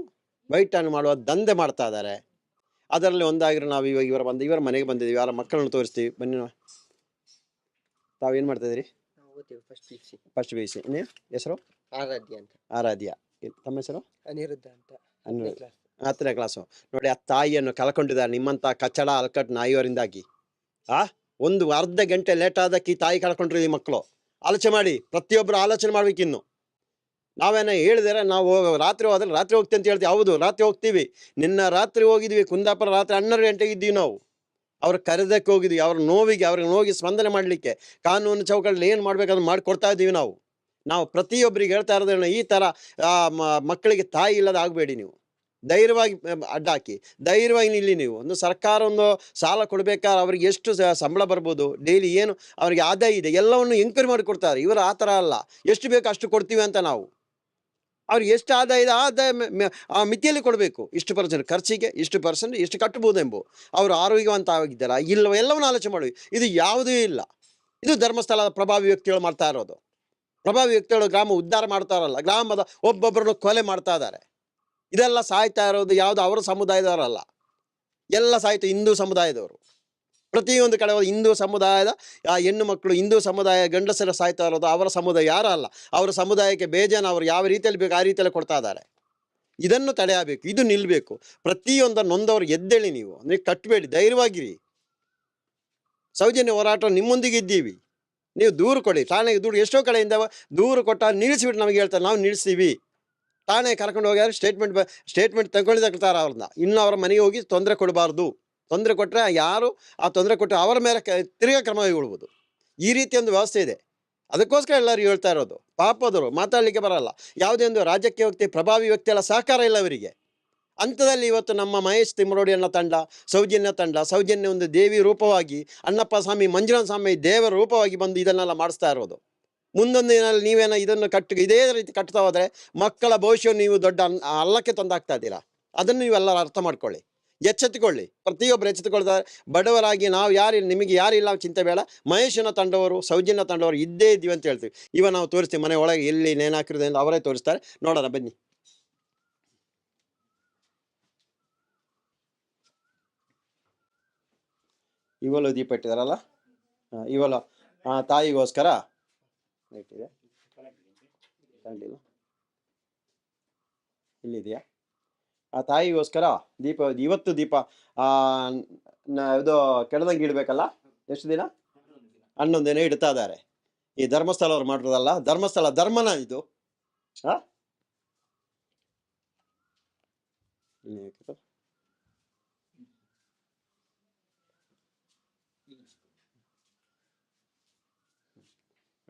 ವೈಟ್ ಹಣ ಮಾಡುವ ದಂಧೆ ಮಾಡ್ತಾ ಇದ್ದಾರೆ. ಅದರಲ್ಲಿ ಒಂದಾಗಿರೋ ನಾವು ಇವಾಗ ಇವರ ಬಂದು ಇವರ ಮನೆಗೆ ಬಂದಿದ್ದೀವಿ. ಯಾರ ಮಕ್ಕಳನ್ನು ತೋರಿಸ್ತೀವಿ. ಬನ್ನಿ ನಾವು. ತಾವೇನು ಮಾಡ್ತಾ ಇದ್ದೀರಿ? First P C first B C ಹೆಸರು? ಆರಾಧ್ಯ ಅಂತ. ಆರಾಧ್ಯ. ತಮ್ಮ ಹೆಸರು? ಅನಿರುದ್ಧ ಅಂತ. ಅನಿರುದ್ಧ. ಹತ್ತನೇ ಕ್ಲಾಸು ನೋಡಿ ಆ ತಾಯಿಯನ್ನು ಕಳ್ಕೊಂಡಿದ್ದಾರೆ ನಿಮ್ಮಂಥ ಕಚ್ಚಡ ಅಲ್ಕಟ್ ನಾಯಿಯವರಿಂದಾಗಿ. ಆ? ಒಂದು ಅರ್ಧ ಗಂಟೆ ಲೇಟ್ ಆದಕ್ಕೆ ಈ ತಾಯಿ ಕಳ್ಕೊಂಡ್ರು ಈ ಮಕ್ಕಳು. ಆಲೋಚನೆ ಮಾಡಿ ಪ್ರತಿಯೊಬ್ಬರು ಆಲೋಚನೆ ಮಾಡ್ಬೇಕಿನ್ನು ನಾವೇನೋ ಹೇಳಿದರೆ ನಾವು ಹೋಗ್- ರಾತ್ರಿ ಹೋದ್ರೆ ರಾತ್ರಿ ಹೋಗ್ತೀವಿ ಅಂತ ಹೇಳ್ತೀವಿ. ಹೌದು ರಾತ್ರಿ ಹೋಗ್ತೀವಿ. ನಿನ್ನ ರಾತ್ರಿ ಹೋಗಿದ್ವಿ ಕುಂದಾಪುರ ರಾತ್ರಿ ಹನ್ನೆರಡು ಗಂಟೆಗೆ ಇದ್ದೀವಿ ನಾವು. ಅವ್ರು ಕರೆದಕ್ಕೆ ಹೋಗಿದ್ವಿ ಅವ್ರ ನೋವಿಗೆ ಅವ್ರಿಗೆ ನೋವಿಗೆ ಸ್ಪಂದನೆ ಮಾಡಲಿಕ್ಕೆ. ಕಾನೂನು ಚೌಕಗಳಲ್ಲಿ ಏನು ಮಾಡ್ಬೇಕು ಮಾಡಿ ಕೊಡ್ತಾ ಇದ್ದೀವಿ ನಾವು. ನಾವು ಪ್ರತಿಯೊಬ್ಬರಿಗೆ ಹೇಳ್ತಾ ಇರೋದೇನು ಈ ಥರ ಮಕ್ಕಳಿಗೆ ತಾಯಿ ಇಲ್ಲದ ಆಗಬೇಡಿ ನೀವು. ಧೈರ್ಯವಾಗಿ ಅಡ್ಡಾಕಿ ಧೈರ್ಯವಾಗಿ ನಿಲ್ಲಿ ನೀವು. ಒಂದು ಸರ್ಕಾರ ಒಂದು ಸಾಲ ಕೊಡಬೇಕಾದ್ರೆ ಅವ್ರಿಗೆ ಎಷ್ಟು ಸಂಬಳ ಬರ್ಬೋದು, ಡೈಲಿ ಏನು, ಅವ್ರಿಗೆ ಆದಾಯ ಇದೆ, ಎಲ್ಲವನ್ನು ಎಂಕ್ವೈರಿ ಮಾಡಿ ಕೊಡ್ತಾರೆ. ಇವರು ಆ ಥರ ಅಲ್ಲ. ಎಷ್ಟು ಬೇಕು ಅಷ್ಟು ಕೊಡ್ತೀವಿ ಅಂತ ನಾವು. ಅವ್ರಿಗೆ ಎಷ್ಟು ಆದಾಯ ಇದೆ ಆದಾಯ ಆ ಮಿತಿಯಲ್ಲಿ ಕೊಡಬೇಕು. ಇಷ್ಟು ಪರ್ಸೆಂಟ್ ಖರ್ಚಿಗೆ, ಇಷ್ಟು ಪರ್ಸೆಂಟ್ ಇಷ್ಟು ಕಟ್ಟಬಹುದೆಂಬು ಅವರು ಆರೋಗ್ಯವಂತ ಆಗಿದ್ದಾರೆ ಇಲ್ಲವೋ ಎಲ್ಲವನ್ನು ಆಲೋಚನೆ ಮಾಡಿ ಇದು ಯಾವುದೂ ಇಲ್ಲ. ಇದು ಧರ್ಮಸ್ಥಳದ ಪ್ರಭಾವಿ ವ್ಯಕ್ತಿಗಳು ಮಾಡ್ತಾ ಇರೋದು. ಪ್ರಭಾವಿ ವ್ಯಕ್ತಿಗಳು ಗ್ರಾಮ ಉದ್ಧಾರ ಮಾಡ್ತಾರಲ್ಲ, ಗ್ರಾಮದ ಒಬ್ಬೊಬ್ಬರನ್ನು ಕೊಲೆ ಮಾಡ್ತಾ ಇದ್ದಾರೆ. ಇದೆಲ್ಲ ಸಾಯ್ತಾ ಇರೋದು ಯಾವುದು ಅವರ ಸಮುದಾಯದವರಲ್ಲ. ಎಲ್ಲ ಸಾಯ್ತು ಹಿಂದೂ ಸಮುದಾಯದವರು. ಪ್ರತಿಯೊಂದು ಕಡೆ ಹಿಂದೂ ಸಮುದಾಯದ, ಆ ಹೆಣ್ಣು ಮಕ್ಕಳು ಹಿಂದೂ ಸಮುದಾಯ ಗಂಡಸರ ಸಾಯ್ತಾ ಇರೋದು ಅವರ ಸಮುದಾಯ, ಯಾರೂ ಅಲ್ಲ. ಅವರ ಸಮುದಾಯಕ್ಕೆ ಬೇಜಾನ ಅವರು ಯಾವ ರೀತಿಯಲ್ಲಿ ಬೇಕು ಆ ರೀತಿಯಲ್ಲಿ ಕೊಡ್ತಾ ಇದ್ದಾರೆ. ಇದನ್ನು ತಡೆಯಬೇಕು ಇದು ನಿಲ್ಲಬೇಕು ಪ್ರತಿಯೊಂದು ನೊಂದವರು ಎದ್ದೇಳಿ ನೀವು. ಅಂದರೆ ಕಟ್ಟಬೇಡಿ ಧೈರ್ಯವಾಗಿರಿ. ಸೌಜನ್ಯ ಹೋರಾಟ ನಿಮ್ಮೊಂದಿಗೆ ಇದ್ದೀವಿ. ನೀವು ದೂರು ಕೊಡಿ. ಠಾಣೆಗೆ ದೂರು ಎಷ್ಟೋ ಕಡೆಯಿಂದ ದೂರು ಕೊಟ್ಟ ನಿಲ್ಲಿಸಿಬಿಟ್ಟು ನಮಗೆ ಹೇಳ್ತಾರೆ, ನಾವು ನಿಲ್ಲಿಸ್ತೀವಿ. ಠಾಣೆಗೆ ಕರ್ಕೊಂಡು ಹೋಗ್ಯಾರ ಸ್ಟೇಟ್ಮೆಂಟ್ ಬ ಸ್ಟೇಟ್ಮೆಂಟ್ ತಗೊಳ್ತಾರೆ ಅವ್ರನ್ನ. ಇನ್ನು ಅವರ ಮನೆಗೆ ಹೋಗಿ ತೊಂದರೆ ಕೊಡಬಾರ್ದು. ತೊಂದರೆ ಕೊಟ್ಟರೆ ಯಾರು ಆ ತೊಂದರೆ ಕೊಟ್ಟರೆ ಅವರ ಮೇಲೆ ಕ, ತಿರ್ಗಾ ಕ್ರಮ ಕೈಗೊಳ್ಬೋದು ಈ ರೀತಿ ಒಂದು ವ್ಯವಸ್ಥೆ ಇದೆ. ಅದಕ್ಕೋಸ್ಕರ ಎಲ್ಲರೂ ಹೇಳ್ತಾ ಇರೋದು. ಪಾಪದವರು, ಮಾತಾಡಲಿಕ್ಕೆ ಬರಲ್ಲ. ಯಾವುದೇ ಒಂದು ರಾಜಕೀಯ ವ್ಯಕ್ತಿ, ಪ್ರಭಾವಿ ವ್ಯಕ್ತಿ ಎಲ್ಲ ಸಹಕಾರ ಇಲ್ಲ ಅವರಿಗೆ. ಅಂಥದಲ್ಲಿ ಇವತ್ತು ನಮ್ಮ ಮಹೇಶ್ ತಿಮ್ಮರೋಡಿ ಅನ್ನೋ ತಂಡ, ಸೌಜನ್ಯ ತಂಡ, ಸೌಜನ್ಯ ಒಂದು ದೇವಿ ರೂಪವಾಗಿ, ಅಣ್ಣಪ್ಪ ಸ್ವಾಮಿ, ಮಂಜುನಾಥ ಸ್ವಾಮಿ ದೇವರ ರೂಪವಾಗಿ ಬಂದು ಇದನ್ನೆಲ್ಲ ಮಾಡಿಸ್ತಾ ಇರೋದು. ಮುಂದೊಂದು ದಿನಲ್ಲಿ ನೀವೇನೋ ಇದನ್ನು ಕಟ್ಟು, ಇದೇ ರೀತಿ ಕಟ್ತಾ ಹೋದರೆ ಮಕ್ಕಳ ಭವಿಷ್ಯ ನೀವು ದೊಡ್ಡ ಅಲ್ಲಕ್ಕೆ ತಂದಾಗ್ತಾ ಇದ್ದೀರಾ? ಅದನ್ನು ನೀವೆಲ್ಲರೂ ಅರ್ಥ ಮಾಡ್ಕೊಳ್ಳಿ. ಎಚ್ಚೆತ್ತುಕೊಳ್ಳಿ. ಪ್ರತಿಯೊಬ್ಬರು ಎಚ್ಚೆತ್ತುಕೊಳ್ತಾರೆ. ಬಡವರಾಗಿ ನಾವು ಯಾರು ನಿಮಗೆ ಯಾರಿಲ್ಲ ಚಿಂತೆ ಬೇಡ. ಮಹೇಶನ ತಂಡವರು, ಸೌಜನ್ಯ ತಂಡವರು ಇದ್ದೇ ಇದ್ದೀವಿ ಅಂತ ಹೇಳ್ತೀವಿ. ಇವ ನಾವು ತೋರಿಸ್ತೀವಿ, ಮನೆ ಒಳಗೆ ಎಲ್ಲಿ ನೇಣಾಕಿರೋದು ಅಂತ ಅವರೇ ತೋರಿಸ್ತಾರೆ. ನೋಡೋಣ ಬನ್ನಿ. ಇವಳು ದೀಪ ಇಟ್ಟಿದಾರಲ್ಲ ಹಾಂ ತಾಯಿಗೋಸ್ಕರ? ಇಟ್ಟಿದೆ ಇಲ್ಲಿದೆಯಾ? ಆ ತಾಯಿಗೋಸ್ಕರ ದೀಪ ಇವತ್ತು ದೀಪ ಆ, ಇದು ಕೆಡದಂಗೆ ಇಡಬೇಕಲ್ಲ? ಎಷ್ಟು ದಿನ? ಹನ್ನೊಂದು ದಿನ ಇಡ್ತಾ ಇದ್ದಾರೆ. ಈ ಧರ್ಮಸ್ಥಳ ಅವ್ರು ಮಾಡಿರೋದಲ್ಲ ಧರ್ಮಸ್ಥಳ ಧರ್ಮನ ಇದು. ಹಾ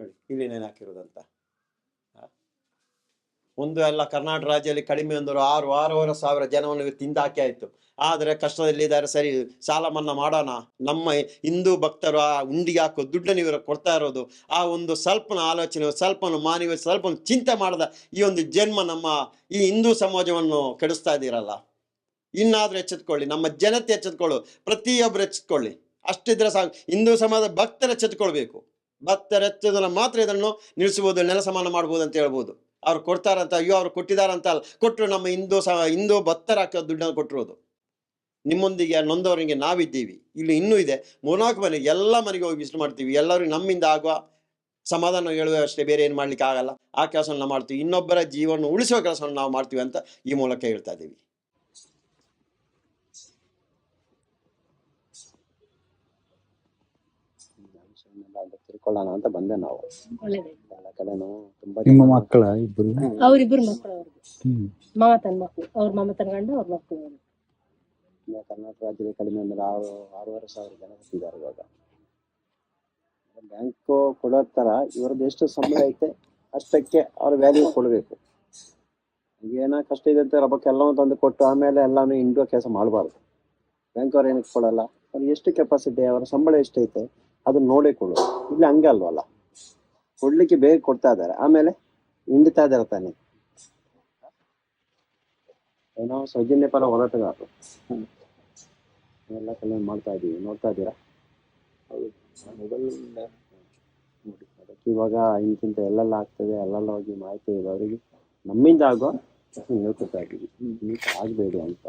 ನೋಡಿ ಇಲ್ಲಿ ನೇಣು ಹಾಕಿರೋದಂತ ಒಂದು ಎಲ್ಲ ಕರ್ನಾಟಕ ರಾಜ್ಯದಲ್ಲಿ ಕಡಿಮೆ ಒಂದು ಆರು ಆರೂವರೆ ಸಾವಿರ ಜನವನ್ನು ತಿಂದಾಕಿ ಆಯಿತು. ಆದರೆ ಕಷ್ಟದಲ್ಲಿದ್ದಾರೆ ಸರಿ, ಸಾಲ ಮನ್ನಾ ಮಾಡೋಣ. ನಮ್ಮ ಹಿಂದೂ ಭಕ್ತರು ಆ ಉಂಡಿಗೆ ಹಾಕೋ ದುಡ್ಡನ್ನು ಇವರು ಕೊಡ್ತಾ ಇರೋದು. ಆ ಒಂದು ಸ್ವಲ್ಪನ ಆಲೋಚನೆ, ಸ್ವಲ್ಪನ ಮಾನವ ಸ್ವಲ್ಪ ಚಿಂತೆ ಮಾಡದ ಈ ಒಂದು ಜನ್ಮ ನಮ್ಮ ಈ ಹಿಂದೂ ಸಮಾಜವನ್ನು ಕೆಡಿಸ್ತಾ ಇದ್ದೀರಲ್ಲ ಇನ್ನಾದರೂ ಎಚ್ಚೆತ್ಕೊಳ್ಳಿ, ನಮ್ಮ ಜನತೆ ಎಚ್ಚೆತ್ಕೊಳ್ಳು ಪ್ರತಿಯೊಬ್ಬರು ಎಚ್ಚೆತ್ಕೊಳ್ಳಿ. ಅಷ್ಟಿದ್ರೆ ಸಾಕು, ಹಿಂದೂ ಸಮಾಜ ಭಕ್ತರು ಎಚ್ಚೆತ್ಕೊಳ್ಬೇಕು. ಎಚ್ಚೆದನ್ನ ಮಾತ್ರ ಇದನ್ನು ನಿಲ್ಲಿಸಬಹುದು ನೆಲ ಸಮಾನ ಮಾಡ್ಬೋದು ಅಂತ ಹೇಳ್ಬೋದು. ಅವ್ರು ಕೊಡ್ತಾರಂತ, ಅಯ್ಯೋ ಅವ್ರು ಕೊಟ್ಟಿದಾರಂತ ಕೊಟ್ಟರು ನಮ್ಮ ಹಿಂದೂ ಸಹ ಹಿಂದೂ ಭತ್ತರ ಹಾಕೋ ದುಡ್ಡನ್ನು ಕೊಟ್ಟಿರೋದು. ನಿಮ್ಮೊಂದಿಗೆ, ನೊಂದವರಿಗೆ ನಾವಿದ್ದೀವಿ. ಇಲ್ಲಿ ಇನ್ನೂ ಇದೆ. ಮೂರ್ನಾಲ್ಕು ಮನೆಗೆ ಎಲ್ಲ ಮನೆಗೆ ಹೋಗಿ ವಿಸಿಟ್ ಮಾಡ್ತೀವಿ. ಎಲ್ಲರೂ ನಮ್ಮಿಂದ ಆಗುವ ಸಮಾಧಾನ ಹೇಳುವ ಅಷ್ಟೇ, ಬೇರೆ ಏನು ಮಾಡ್ಲಿಕ್ಕೆ ಆಗಲ್ಲ. ಆ ಕೆಲಸವನ್ನು ಮಾಡ್ತೀವಿ. ಇನ್ನೊಬ್ಬರ ಜೀವನ ಉಳಿಸುವ ಕೆಲಸವನ್ನು ನಾವು ಮಾಡ್ತೀವಿ ಅಂತ ಈ ಮೂಲಕ ಹೇಳ್ತಾ ಇದ್ದೀವಿ. ತಿಳ್ಕೊಳ್ಳೋಣ ಅಂತ ಬಂದೆ ನಾವು. ಒಳ್ಳೇದಾಯ್ತು. ಎಲ್ಲ ಕಡೆನೂ ತುಂಬಾ ನಿಮ್ಮ ಮಕ್ಕಳ ಇಬ್ಬರು? ಅವ್ರಿಬ್ರು ಮಕ್ಕಳು ಅವ್ರಿಗೆ ಹ್ಮ್. ಮಕ್ಕಳು ಅವ್ರ ಮಮತನ್ ಗಂಡ ಅವ್ರ ಮಕ್ಕಳು ನಮ್ಮ ಕರ್ನಾಟಕ ರಾಜ್ಯದಲ್ಲಿ ಕಡಿಮೆ ಅಂದ್ರೆ ಆರು ಆರೂವರೆ ಸಾವಿರ ಜನ ಬರ್ತಿದ್ದಾರೆ ಇವಾಗ. ಬ್ಯಾಂಕು ಕೊಡೋ ತರ ಇವ್ರದ್ದು ಎಷ್ಟು ಸಂಬಳ ಐತೆ ಅಷ್ಟಕ್ಕೆ ಅವ್ರ ವ್ಯಾಲ್ಯೂ ಕೊಡಬೇಕು. ಏನೋ ಕಷ್ಟ ಇದೆ ಅಂತ ರಬ್ಬಕ್ಕೆ ಎಲ್ಲವೂ ತಂದು ಕೊಟ್ಟು ಆಮೇಲೆ ಎಲ್ಲಾನು ಇಂಡೋ ಕೆಲಸ ಮಾಡಬಾರ್ದು. ಬ್ಯಾಂಕ್ ಅವ್ರು ಏನಕ್ಕೆ ಕೊಡಲ್ಲ? ಅವ್ರಿಗೆ ಎಷ್ಟು ಕೆಪಾಸಿಟಿ ಅವರ ಸಂಬಳ ಎಷ್ಟೈತೆ? ಅದನ್ನ ನೋಡೇ ಕೊಡೋದು ಇಲ್ಲಿ, ಹಂಗೆ ಅಲ್ವಲ್ಲ? ಕೊಡ್ಲಿಕ್ಕೆ ಬೇಗ ಕೊಡ್ತಾ ಇದ್ದಾರೆ. ಆಮೇಲೆ ಹಿಂಡ್ತಾ ಇದ್ದಾರೆ ತಾನೆ. ಏನೋ ಸೌಜನ್ಯ ಪರ ಹೋರಾಟಗಾರರು ಎಲ್ಲ ಕಲ್ಯಾಣ ಮಾಡ್ತಾ ಇದೀವಿ. ನೋಡ್ತಾ ಇದ್ದೀರಾ? ಅದಕ್ಕೆ ಇವಾಗ ಇಂತಿಂತ ಎಲ್ಲೆಲ್ಲ ಆಗ್ತದೆ ಎಲ್ಲೆಲ್ಲ ಹೋಗಿ ಮಾಹಿತಿ ಇರೋರಿಗೆ ನಮ್ಮಿಂದ ಆಗೋ ಹೇಳ್ಕೊತಾ ಥರ ಆಗ್ಬೇಡಿ ಅಂತ.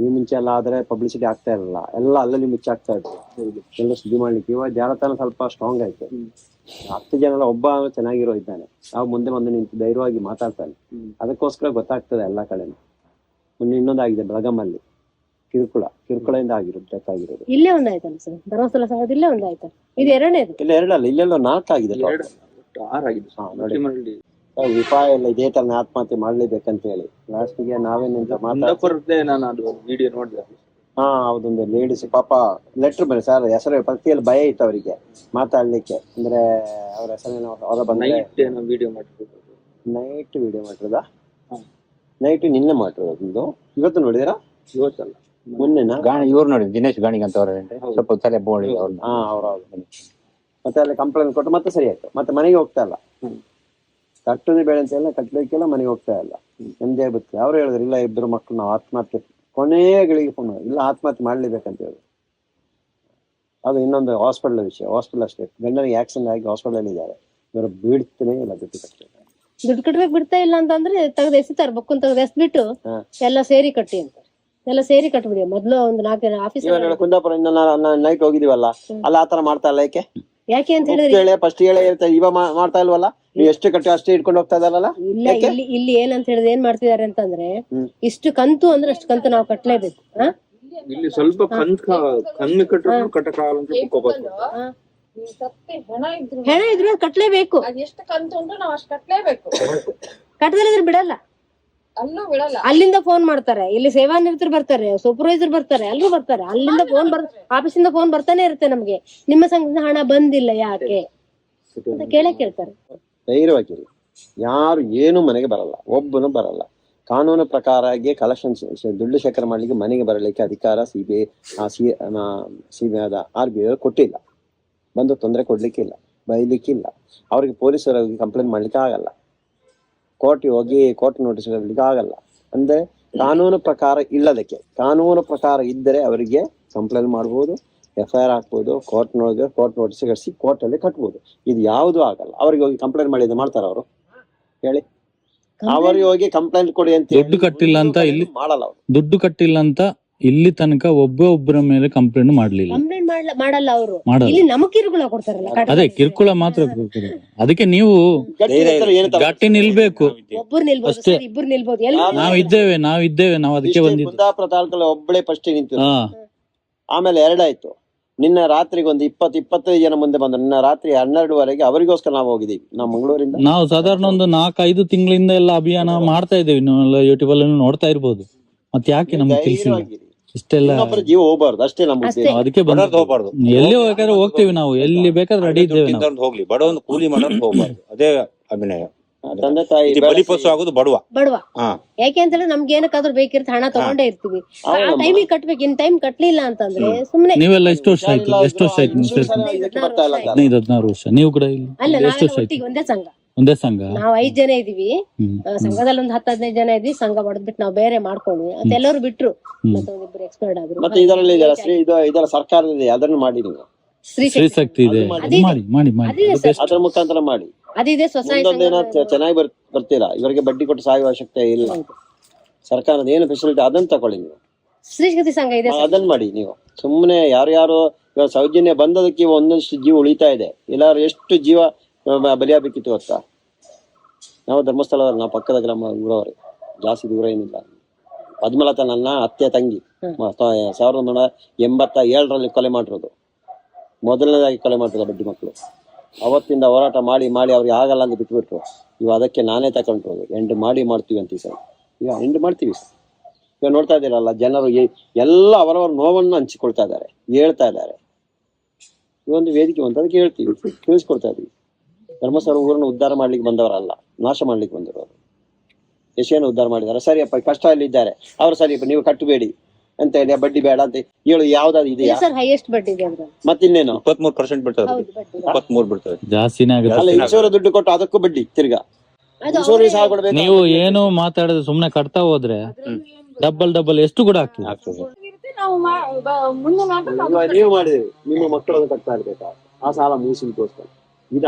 ಈ ಮುಂಚೆ ಎಲ್ಲ ಆದ್ರೆ ಪಬ್ಲಿಸಿಟಿ ಆಗ್ತಾ ಇರಲಿಲ್ಲ. ಎಲ್ಲ ಅಲ್ಲಲ್ಲಿ ಮುಚ್ಚಾಗ್ತಾ ಇತ್ತು ಎಲ್ಲ ಸುದ್ದಿ ಮಾಡ್ಲಿಕ್ಕೆ. ಇವಾಗ ಜಾಲತಾಣ ಸ್ವಲ್ಪ ಸ್ಟ್ರಾಂಗ್ ಆಯ್ತು. ಹತ್ತು ಜನ ಒಬ್ಬ ಚೆನ್ನಾಗಿರೋ ಇದ್ದಾನೆ. ನಾವು ಮುಂದೆ ಬಂದು ನಿಂತು ಧೈರ್ಯವಾಗಿ ಮಾತಾಡ್ತಾನೆ. ಅದಕ್ಕೋಸ್ಕರ ಗೊತ್ತಾಗ್ತದೆ ಎಲ್ಲ ಕಡೆನೂ. ಆಗಿದೆ ಇನ್ನೊಂದಾಗಿದೆ ಬೆಳಗಮ್ಮಲ್ಲಿ ಕಿರುಕುಳ. ಕಿರುಕುಳದಿಂದ ಆಗಿರೋದು ಡೆತ್ ಆಗಿರೋದು. ಇಲ್ಲೇ ಒಂದಾಯ್ತಲ್ಲ ಸರ್? ಧರ್ಮಸ್ಥಳ ಸಂಘದ ಇಲ್ಲೇ ಒಂದಾಯ್ತು ಇದು ಎರಡನೇದು? ಇಲ್ಲ ಎರಡಲ್ಲ. ಇಲ್ಲೆಲ್ಲ ನಾಲ್ಕು ಆಗಿದೆ. ಹಾ, ನೋಡಿ. ವಿಪಾಯ ಎಲ್ಲ ಇದೇ ತರ ಆತ್ಮಹತ್ಯೆ ಮಾಡ್ಲೇಬೇಕಂತ ಹೇಳಿ. ಲಾಸ್ಟಿಗೆ ನಾವೇ ನಿಂತ ಮಾತಾಡ್ತೀವಿ ಕುಂದಾಪುರದ್ದೇ ನಾನು ಅದು ವಿಡಿಯೋ ನೋಡಿದೆ. ಹಾ ಅದೊಂದು ಲೇಡೀಸ್ ಪಾಪ ಲೆಟರ್ ಬನ್ನಿ ಸರ್ ಹೆಸರು ಪ್ರತಿಯಲ್ಲಿ ಭಯ ಇತ್ತು ಅವರಿಗೆ ಮಾತಾಡ್ಲಿಕ್ಕೆ. ಅಂದ್ರೆ ಅವ್ರ ಹೆಸರೇನು ಅವರ ಬಂದ್ರೆ ನೈಟ್ ಏನೋ ವಿಡಿಯೋ ಮಾಡಿದ್ರು ನೈಟ್ ವಿಡಿಯೋ ಮಾಡಿರೋದ. ನೈಟ್ ನಿನ್ನೆ ಮಾಡಿರೋದು ಇವತ್ತು ನೋಡಿದಿರಾ? ಇವತ್ತಲ್ಲ. ಮೊನ್ನೆನಾ? ಗಾಣಿ ಇವ್ರು ನೋಡಿ ದಿನೇಶ್ ಗಾಣಿಗ್ ಅಂತ ಅವ್ರ ಸ್ವಲ್ಪ ತಲೆ ಬೋಳಿ ಅವ್ರನ್ನ ಹಾ ಅವ್ರ ಮತ್ತೆ ಅಲ್ಲಿ ಕಂಪ್ಲೇಂಟ್ ಕೊಟ್ಟು ಮತ್ತೆ ಸರಿ ಆಯ್ತು. ಮತ್ತೆ ಮನೆಗೆ ಹೋಗ್ತಾ ಇಲ್ಲ. ಹ್ಮ್. ಕಟ್ಟುನೇ ಬೇಡ ಅಂತ ಎಲ್ಲ ಕಟ್ಟಲಿಕ್ಕೆಲ್ಲ ಮನೆಗೆ ಹೋಗ್ತಾ ಇಲ್ಲ. ನೆಮ್ಮದಿ ಆಗ್ಬಿಟ್ಟು ಅವ್ರು ಹೇಳಿದ್ರು ಇಲ್ಲ ಇಬ್ಬರು ಮಕ್ಕಳು ನಾವು ಆತ್ಮಹತ್ಯೆ ಕೊನೆಯ ಗಳಿಗೆ ಫೋನ್ ಇಲ್ಲ ಆತ್ಮಹತ್ಯೆ ಮಾಡ್ಲೇಬೇಕಂತ ಹೇಳಿ ಅದು ಇನ್ನೊಂದು ಹಾಸ್ಪಿಟಲ್ ವಿಷಯ. ಹಾಸ್ಪಿಟಲ್ ಅಷ್ಟೇ. ಗಂಡನಿಗೆ ಆಕ್ಸಿಡೆಂಟ್ ಆಗಿ ಹಾಸ್ಪಿಟಲ್ ಇದ್ದಾರೆ. ಇವರು ಬೀಡ್ತಾನೆ ಇಲ್ಲ ದುಡ್ಡು ಕಟ್ಟಿಲ್ಲ ದುಡ್ಡು ಕಟ್ಟಬೇಕು ಬಿಡ್ತಾ ಇಲ್ಲ ಅಂತಂದ್ರೆ ತೆಗೆದು ಎಸಿತಾರೆ ಬುಕ್ಕನ್ ತೆಗೆದು ಎಸ್ಬಿಟ್ಟು. ಎಲ್ಲ ಸೇರಿ ಕಟ್ಟಿ ಅಂತ ಎಲ್ಲ ಸೇರಿ ಕಟ್ಬಿಡಿ. ಮೊದ್ಲು ಒಂದು ನಾಲ್ಕು ಆಫೀಸ್ ಕುಂದಾಪುರ ನೈಟ್ ಹೋಗಿದೀವಲ್ಲ ಅಲ್ಲ ಆತರ ಮಾಡ್ತಾ ಇಲ್ಲ ಏಕೆ? ಯಾಕೆ ಅಂತ ಹೇಳಿದ್ರೆ? ಹೇಳಿ ಫಸ್ಟ್ ಹೇಳೇ ಇರ್ತಾ ಇವ ಮಾ- ಮಾಡ್ತಾ ಇಲ್ವಲ್ಲ? ನೀವು ಎಷ್ಟು ಕಟ್ಟಿ ಅಷ್ಟೇ ಇಟ್ಕೊಂಡು ಹೋಗ್ತಾ ಇದಾರಲ್ಲ ಇಲ್ಲ? ಇಲ್ಲಿ ಇಲ್ಲಿ ಏನಂತ ಹೇಳಿದ್ರೆ ಏನ್ ಮಾಡ್ತಿದಾರೆ ಅಂತಂದ್ರೆ. ಇಷ್ಟು ಕಂತು ಅಂದ್ರೆ ಅಷ್ಟು ಕಂತು ನಾವು ಕಟ್ಲೇಬೇಕು. ಹಾ? ಇಲ್ಲಿ ಸ್ವಲ್ಪ ಕಂತ್ ಕಣ್ಣು ಕಟ್ಟಿದ್ರು ಕಟ್ಟಕಾಲ ಅಂತ ಹಾ. ಸತ್ತಿ ಹೆಣ ಇದ್ರು ಹೆಣ ಇದ್ರು ಕಟ್ಲೇಬೇಕು. ಅದ್ ಎಷ್ಟು ಕಂತು ಉಂಟು ನಾವ್ ಅಷ್ಟ್ ಕಟ್ಲೇಬೇಕು. ಕಟ್ಟದಿದ್ರೆ ಬಿಡಲ್ಲ ಬಿಡಲ್ಲ. ಅಲ್ಲಿಂದ ಫೋನ್ ಮಾಡ್ತಾರೆ. ಇಲ್ಲಿ ಸೇವಾ ನಿರತರು ಬರ್ತಾರೆ ಸೂಪರ್ವೈಸರ್ ಬರ್ತಾರೆ ಎಲ್ಲರೂ ಬರ್ತಾರೆ. ಅಲ್ಲಿಂದ ಫೋನ್ ಬರ್ ಆಫೀಸಿಂದ ಫೋನ್ ಬರ್ತಾನೆ ಇರುತ್ತೆ ನಮ್ಗೆ. ನಿಮ್ಮ ಸಂಘದಿಂದ ಹಣ ಬಂದಿಲ್ಲ ಯಾಕೆ? ಅಂತ ಕೇಳೇ ಕೇಳ್ತಾರೆ. ಧೈರ್ಯವಾಗಿರಿ. ಯಾರು ಏನು ಮನೆಗೆ ಬರಲ್ಲ ಒಬ್ಬನು ಬರಲ್ಲ. ಕಾನೂನು ಪ್ರಕಾರಗೆ ಕಲೆಕ್ಷನ್ ದುಡ್ಡು ಶೇಖರಣೆ ಮಾಡ್ಲಿಕ್ಕೆ ಮನೆಗೆ ಬರಲಿಕ್ಕೆ ಅಧಿಕಾರ C B I C C B ಆದ ಆರ್ ಬಿ ಐ ಕೊಟ್ಟಿಲ್ಲ. ಬಂದು ತೊಂದರೆ ಕೊಡ್ಲಿಕ್ಕಿಲ್ಲ ಬೈಲಿಕ್ಕಿಲ್ಲ. ಅವ್ರಿಗೆ ಪೊಲೀಸರಿಗೆ ಕಂಪ್ಲೇಂಟ್ ಮಾಡ್ಲಿಕ್ಕೆ ಆಗಲ್ಲ. ಕೋರ್ಟಿಗೆ ಹೋಗಿ ಕೋರ್ಟ್ ನೋಟಿಸ್ ಕೊಡ್ಲಿಕ್ಕೆ ಆಗಲ್ಲ. ಅಂದ್ರೆ ಕಾನೂನು ಪ್ರಕಾರ ಇಲ್ಲದಕ್ಕೆ ಕಾನೂನು ಪ್ರಕಾರ ಇದ್ದರೆ ಅವರಿಗೆ ಕಂಪ್ಲೇಂಟ್ ಮಾಡ್ಬೋದು ಎಫ್ ಐ ಆರ್ ಹಾಕ್ಬೋದು ಕೋರ್ಟ್ ನೋಡಿದ್ರೆ ಕೋರ್ಟ್ ನೋಟಿಸ್ ಕಟ್ಸಿ ಕೋರ್ಟ್ ಅಲ್ಲಿ ಕಟ್ಬೋದು. ಇದು ಯಾವುದು ಆಗಲ್ಲ. ಅವ್ರಿಗೆ ಹೋಗಿ ಕಂಪ್ಲೇಂಟ್ ಮಾಡಿದ್ರೆ ಮಾಡ್ತಾರ ಅವರು. ಹೇಳಿ. ಅವರಿಗೆ ಹೋಗಿ ಕಂಪ್ಲೇಂಟ್ ಕೊಡಿ ಅಂತ ದುಡ್ಡು ಕಟ್ಟಿಲ್ಲ ಅಂತ ಇಲ್ಲಿ ಮಾಡಲ್ಲ ಅವರು. ದುಡ್ಡು ಕಟ್ಟಿಲ್ಲ ಅಂತ ಇಲ್ಲಿ ತನಕ ಒಬ್ಬ ಒಬ್ಬರ ಮೇಲೆ ಕಂಪ್ಲೇಂಟ್ ಮಾಡ್ಲಿಲ್ಲ. ಮಾಡ್ಲ ಮಾಡಲ್ಲ ಅವರು. ಇಲ್ಲಿ ನಮಗ್ ಕಿರುಕುಳ ಕೊಡ್ತಾರಲ್ಲ ಅದೇ ಕಿರುಕುಳ ಮಾತ್ರ ಕೊಡ್ತಾರೆ. ಅದಕ್ಕೆ ನೀವು ಗಟ್ಟಿ ನಿಲ್ಬೇಕು. ಒಬ್ಬರು ನಿಲ್ಬೋದು ಅಷ್ಟೇ. ಸರ್ ಇಬ್ಬರು ನಿಲ್ಬೋದು. ಎಲ್ಲ ನಾವ್ ಇದ್ದೇವೆ ನಾವ್ ಇದ್ದೇವೆ ನಾವ್ ಅದಕ್ಕೆ ಬಂದಿದ್ದು. ಕುಂದಾಪುರ ತಾಲೂಕಲ್ಲಿ ಒಬ್ಬಳೇ ಫಸ್ಟ್ ನಿಂತು ಹಾ. ಆಮೇಲೆ ಎರಡಾಯ್ತು. ನಿನ್ನೆ ರಾತ್ರಿಗೆ ಒಂದು ಇಪ್ಪತ್ತು ಇಪ್ಪತ್ತೈದು ಜನ ಮುಂದೆ ಬಂದ್ರು. ನಿನ್ನ ರಾತ್ರಿ ಹನ್ನೆರಡುವರೆಗೆ ಅವರಿಗೋಸ್ಕರ ನಾವು ಹೋಗಿದ್ದೀವಿ. ನಾವು ಮಂಗಳೂರಿಂದ. ನಾವು ಸಾಧಾರಣ ಒಂದು ನಾಲ್ಕೈದು ಐದು ತಿಂಗಳಿಂದ ಎಲ್ಲ ಅಭಿಯಾನ ಮಾಡ್ತಾ ಇದ್ದೇವೆ. ನೀವು ಯೂಟ್ಯೂಬ್ ಅಲ್ಲಿ ನೋಡ್ತಾ ಇರ್ಬೋದು. ಮತ್ತೆ ಯಾಕೆ ನಮ್ಗೆ ತಿಳಿಸಿಲ್ಲ? ಧೈರ್ಯವಾಗಿರಿ. ಇಷ್ಟೆಲ್ಲ ಇನ್ನೊಬ್ಬರ ಜೀವ ಹೋಗ್ಬಾರ್ದು ಅಷ್ಟೇ ನಮ್ಮ. ಉದ್ದೇಶ. ಅದಕ್ಕೆ ಬಡವ್ರದ್ದು ಬಂದದ್ದು. ಹೋಗ್ಬಾರ್ದು. ಎಲ್ಲಿ ಬೇಕಾದ್ರೆ ಹೋಗ್ತೀವಿ ನಾವು ಎಲ್ಲಿ ಬೇಕಾದ್ರೆ ರೆಡಿ ಇದ್ದೇವೆ ನಾವು. ದುಡ್ಡಿದ್ದವ್ರ್ದು ಹೋಗ್ಲಿ ಬಡವನ್ ಕೂಲಿ ಮಾಡೋದು ಹೋಗ್ಬಾರ್ದು. ಅದೇ ಅಭಿನಯ. ತಂದೆ ತಾಯಿ ಇಲ್ಲಿ ಬಲಿಪಶು ಆಗುದು ಬಡವ. ಬಡವ. ಹಾ. ಯಾಕೆ ಅಂತಂದ್ರೆ ನಮ್ಗೆ ಏನಕ್ಕಾದ್ರೂ ಬೇಕಿರುತ್ತೆ ಹಣ ತಗೊಂಡೇ ಇರ್ತೀವಿ. ಆ. ಟೈಮಿಗೆ ಕಟ್ಬೇಕು ಇನ್ ಟೈಮ್ ಕಟ್ಲಿಲ್ಲ ಅಂತಂದ್ರೆ ಸುಮ್ನೆ ನೀವೆಲ್ಲ ಎಷ್ಟು ವರ್ಷ ಆಯ್ತು? ಎಷ್ಟು ವರ್ಷ ಆಯ್ತು? ನೀವು ಸೇರ್ಕೊಂಡು? ಇದಕ್ಕೆ ಬರ್ತಾ ಇಲ್ಲ. ಹದಿನೈದು ಹದಿನಾರು ವರ್ಷ. ನೀವು ಕೂಡ ಇಲ್ಲಿ ಅಲ್ಲ ಎಷ್ಟು ನಾವೆಲ್ಲ ವರ್ಷ ಆಯ್ತು? ಒಟ್ಟಿಗೆ ಒಂದೇ ಸಂಘ. ಒಂದೇ ಸಂಘ? ನಾವ್ ಐದ್ ಜನ ಇದೀವಿ. ಸಂಘದಲ್ಲಿ ಒಂದ್ ಹತ್ತ ಹದಿನೈದು ಜನ ಇದ್ವಿ. ಸಂಘ ಬಿಟ್ಟು ನಾವ್ ಬೇರೆ ಮಾಡ್ಕೊಂಡ್ವಿ ಅದೆಲ್ಲರೂ ಎಲ್ಲರೂ ಬಿಟ್ರು. ಹ್ಮ್. ಮತ್ತೆ ಒಂದಿಬ್ರು ಎಕ್ಸ್ಪೈರ್ಡ್ ಆದ್ರು. ಮತ್ತೆ ಇದರಲ್ಲಿ ಇದೆಯಲ್ಲ ಶ್ರೀ ಇದು ಇದರ ಸರ್ಕಾರದಿದೆ ಅದನ್ನು ಮಾಡಿ ನೀವು. ಶಕ್ತಿ. ಇದೆ. ಮಾಡಿ ಮಾಡಿ ಮಾಡಿ. ಅದರ ಮುಖಾಂತರ ಮಾಡಿ. ಅದಿದೆ ಸ್ವಸಹಾಯ ಮುಂದೊಂದು ಚೆನ್ನಾಗಿ ಬರ್ ಬರ್ತೀರಾ? ಇವರಿಗೆ ಬಡ್ಡಿ ಕೊಟ್ಟು ಸಾಯುವ ಅವಶ್ಯಕತೆ ಇಲ್ಲ. ಸರ್ಕಾರದ ಏನು ಫೆಸಿಲಿಟಿ ಅದನ್ನ ತಗೊಳ್ಳಿ ನೀವು. ಶ್ರೀಶಕ್ತಿ ಶಕ್ತಿ ಸಂಘ ಇದೆ ಅದನ್ನ ಮಾಡಿ ನೀವು. ಸುಮ್ಮನೆ ಯಾರ್ಯಾರು ಇವಾಗ ಸೌಜನ್ಯ ಬಂದದಕ್ಕೆ ಒಂದಷ್ಟು ಜೀವ ಉಳಿತಾ ಇದೆ. ಎಲ್ಲಾರು ಎಷ್ಟು ಜೀವ ಬಲಿಯಾಗಬೇಕಿತ್ತು ಗೊತ್ತಾ? ನಾವು ಧರ್ಮಸ್ಥಳದವ್ರು ನಾವು ಪಕ್ಕದ ಗ್ರಾಮ ಊರವರು. ಜಾಸ್ತಿ ದೂರ ಏನಿಲ್ಲ. ಪದ್ಮಲತಾ ನನ್ನ ಅತ್ತೆ ತಂಗಿ. ಮ- ಸಾವಿರದ ಒಂಬೈನೂರ ಎಂಬತ್ತ ಏಳರಲ್ಲಿ ಕೊಲೆ ಮಾಡಿರೋದು. ಮೊದಲನೇದಾಗಿ ಕೊಲೆ ಮಾಡಿರೋದು ಬಡ್ಡಿ ಮಕ್ಕಳು ಅವತ್ತಿಂದ ಹೋರಾಟ ಮಾಡಿ ಮಾಡಿ ಅವ್ರಿಗೆ ಆಗಲ್ಲ ಅಂತ ಬಿಟ್ಬಿಟ್ರು. ಇವಾಗ ಅದಕ್ಕೆ ನಾನೇ ತಗೊಂಡ್ರು ಎಂಡ್ ಮಾಡಿ ಮಾಡ್ತೀವಿ ಅಂತೀವಿ ಸರ್ ಈಗ ಎಂಡ್ ಮಾಡ್ತೀವಿ. ಈಗ ಇವಾಗ ನೋಡ್ತಾ ಇದ್ದೀರಲ್ಲ ಜನರು ಎ- ಎಲ್ಲ ಅವರವರ ನೋವನ್ನು ಹಂಚಿಕೊಳ್ತಾ ಇದ್ದಾರೆ ಹೇಳ್ತಾ ಇದ್ದಾರೆ. ಈ ಒಂದು ವೇದಿಕೆ ಅಂತ ಅದಕ್ಕೆ ಹೇಳ್ತೀವಿ. ತಿಳಿಸ್ಕೊಡ್ತಾ ಇದೀವಿ ಧರ್ಮಸ್ಥಳ ಊರನ್ನು ಉದ್ಧಾರ ಮಾಡ್ಲಿಕ್ಕೆ ಬಂದವರಲ್ಲ ನಾಶ ಮಾಡ್ಲಿಕ್ಕೆ ಬಂದಿರೋರು ಯಶೇನು ಉದ್ಧಾರ ಮಾಡಿದ್ದಾರೆ. ಸರಿಯಪ್ಪ ಕಷ್ಟ ಅಲ್ಲಿ ಇದ್ದಾರೆ. ಅವ್ರು ಸರಿಯಪ್ಪ ನೀವು ಕಟ್ಟಬೇಡಿ ಅಂತ ಹೇಳಿ ಬಡ್ಡಿ ಬೇಡ ಅಂತ ಹೇಳು ಯಾವ್ದಾದ್ರು ಇದೆಯಾ? ಸರ್ ಮತ್ತಿನ್ನೇನು? ಇಪ್ಪತ್ಮೂರು ಪರ್ಸೆಂಟ್ ಬಡ್ಡಿ ಇಪ್ಪತ್ಮೂರು ಬಿಡ್ತದೆ ಜಾಸ್ತಿನೇ ಅಲ್ಲ ಆಗುತ್ತೆ ಇನ್ಶೂರ್ ದುಡ್ಡು ಕೊಟ್ಟು ಅದಕ್ಕೂ ಬಡ್ಡಿ ತಿರ್ಗಾ. ನೀವು ಏನು ಮಾತಾಡದೆ ಸುಮ್ನೆ ಕಟ್ತಾ ಹೋದ್ರೆ ಡಬಲ್ ಡಬಲ್ ಎಷ್ಟು ಕೂಡ ಆಗ್ತದೆ ಆಗ್ತದೆ ನಾವು ಮಾಡಿದ್ರಿ ನಿಮ್ಮ ಮಕ್ಕಳನ್ನು ಕಟ್ತಾ ಇರ್ಬೇಕಾ? ಆ ಸಾಲ ಮುಗಿಸಿ ಇದು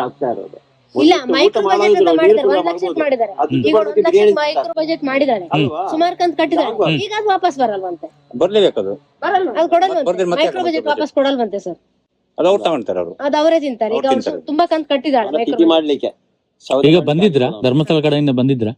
ಆಗ್ತಾ ಇರೋದು. ಇಲ್ಲ ಮೈಕ್ರೋ ಬಜೆಟ್ ಅಂತ ಮಾಡೋದು ಮಾಡಿದ್ದಾರೆ. ಒಂದ್ ಲಕ್ಷ ಮಾಡಿದ್ದಾರೆ. ಅದು ಈಗ ಒಂದ್ ಲಕ್ಷ ಮೈಕ್ರೋ ಬಜೆಟ್ ಮಾಡಿದ್ದಾರೆ. ಅಲ್ವಾ? ಸುಮಾರು ಕಂತು ಕಟ್ಟಿದ್ದಾರೆ. ಈಗ ಅದು ವಾಪಸ್ ಬರಲ್ವಂತೆ. ಬರ್ಲೇಬೇಕದು. ಬರಲ್ಲ ಅದು ಕೊಡಲ್ವಂತೆ. ಮೈಕ್ರೋ ಬಜೆಟ್ ವಾಪಸ್ ಕೊಡಲ್ವಂತೆ ಸರ್. ಅದು ಅವ್ರು ತಗೊಂತಾರೆ ಅವರು. ಅದು ಅವರೇ ತಿಂತಾರೆ. ಈಗ ಅವ್ರು ತುಂಬಾ ಕಂತ್ ಕಟ್ಟಿದ್ದಾರೆ ಮಾಡ್ಲಿಕ್ಕೆ. ಈಗ ಬಂದಿದ್ರಾ. ಧರ್ಮಸ್ಥಳ ಕಡೆಯಿಂದ ಬಂದಿದ್ರಾ?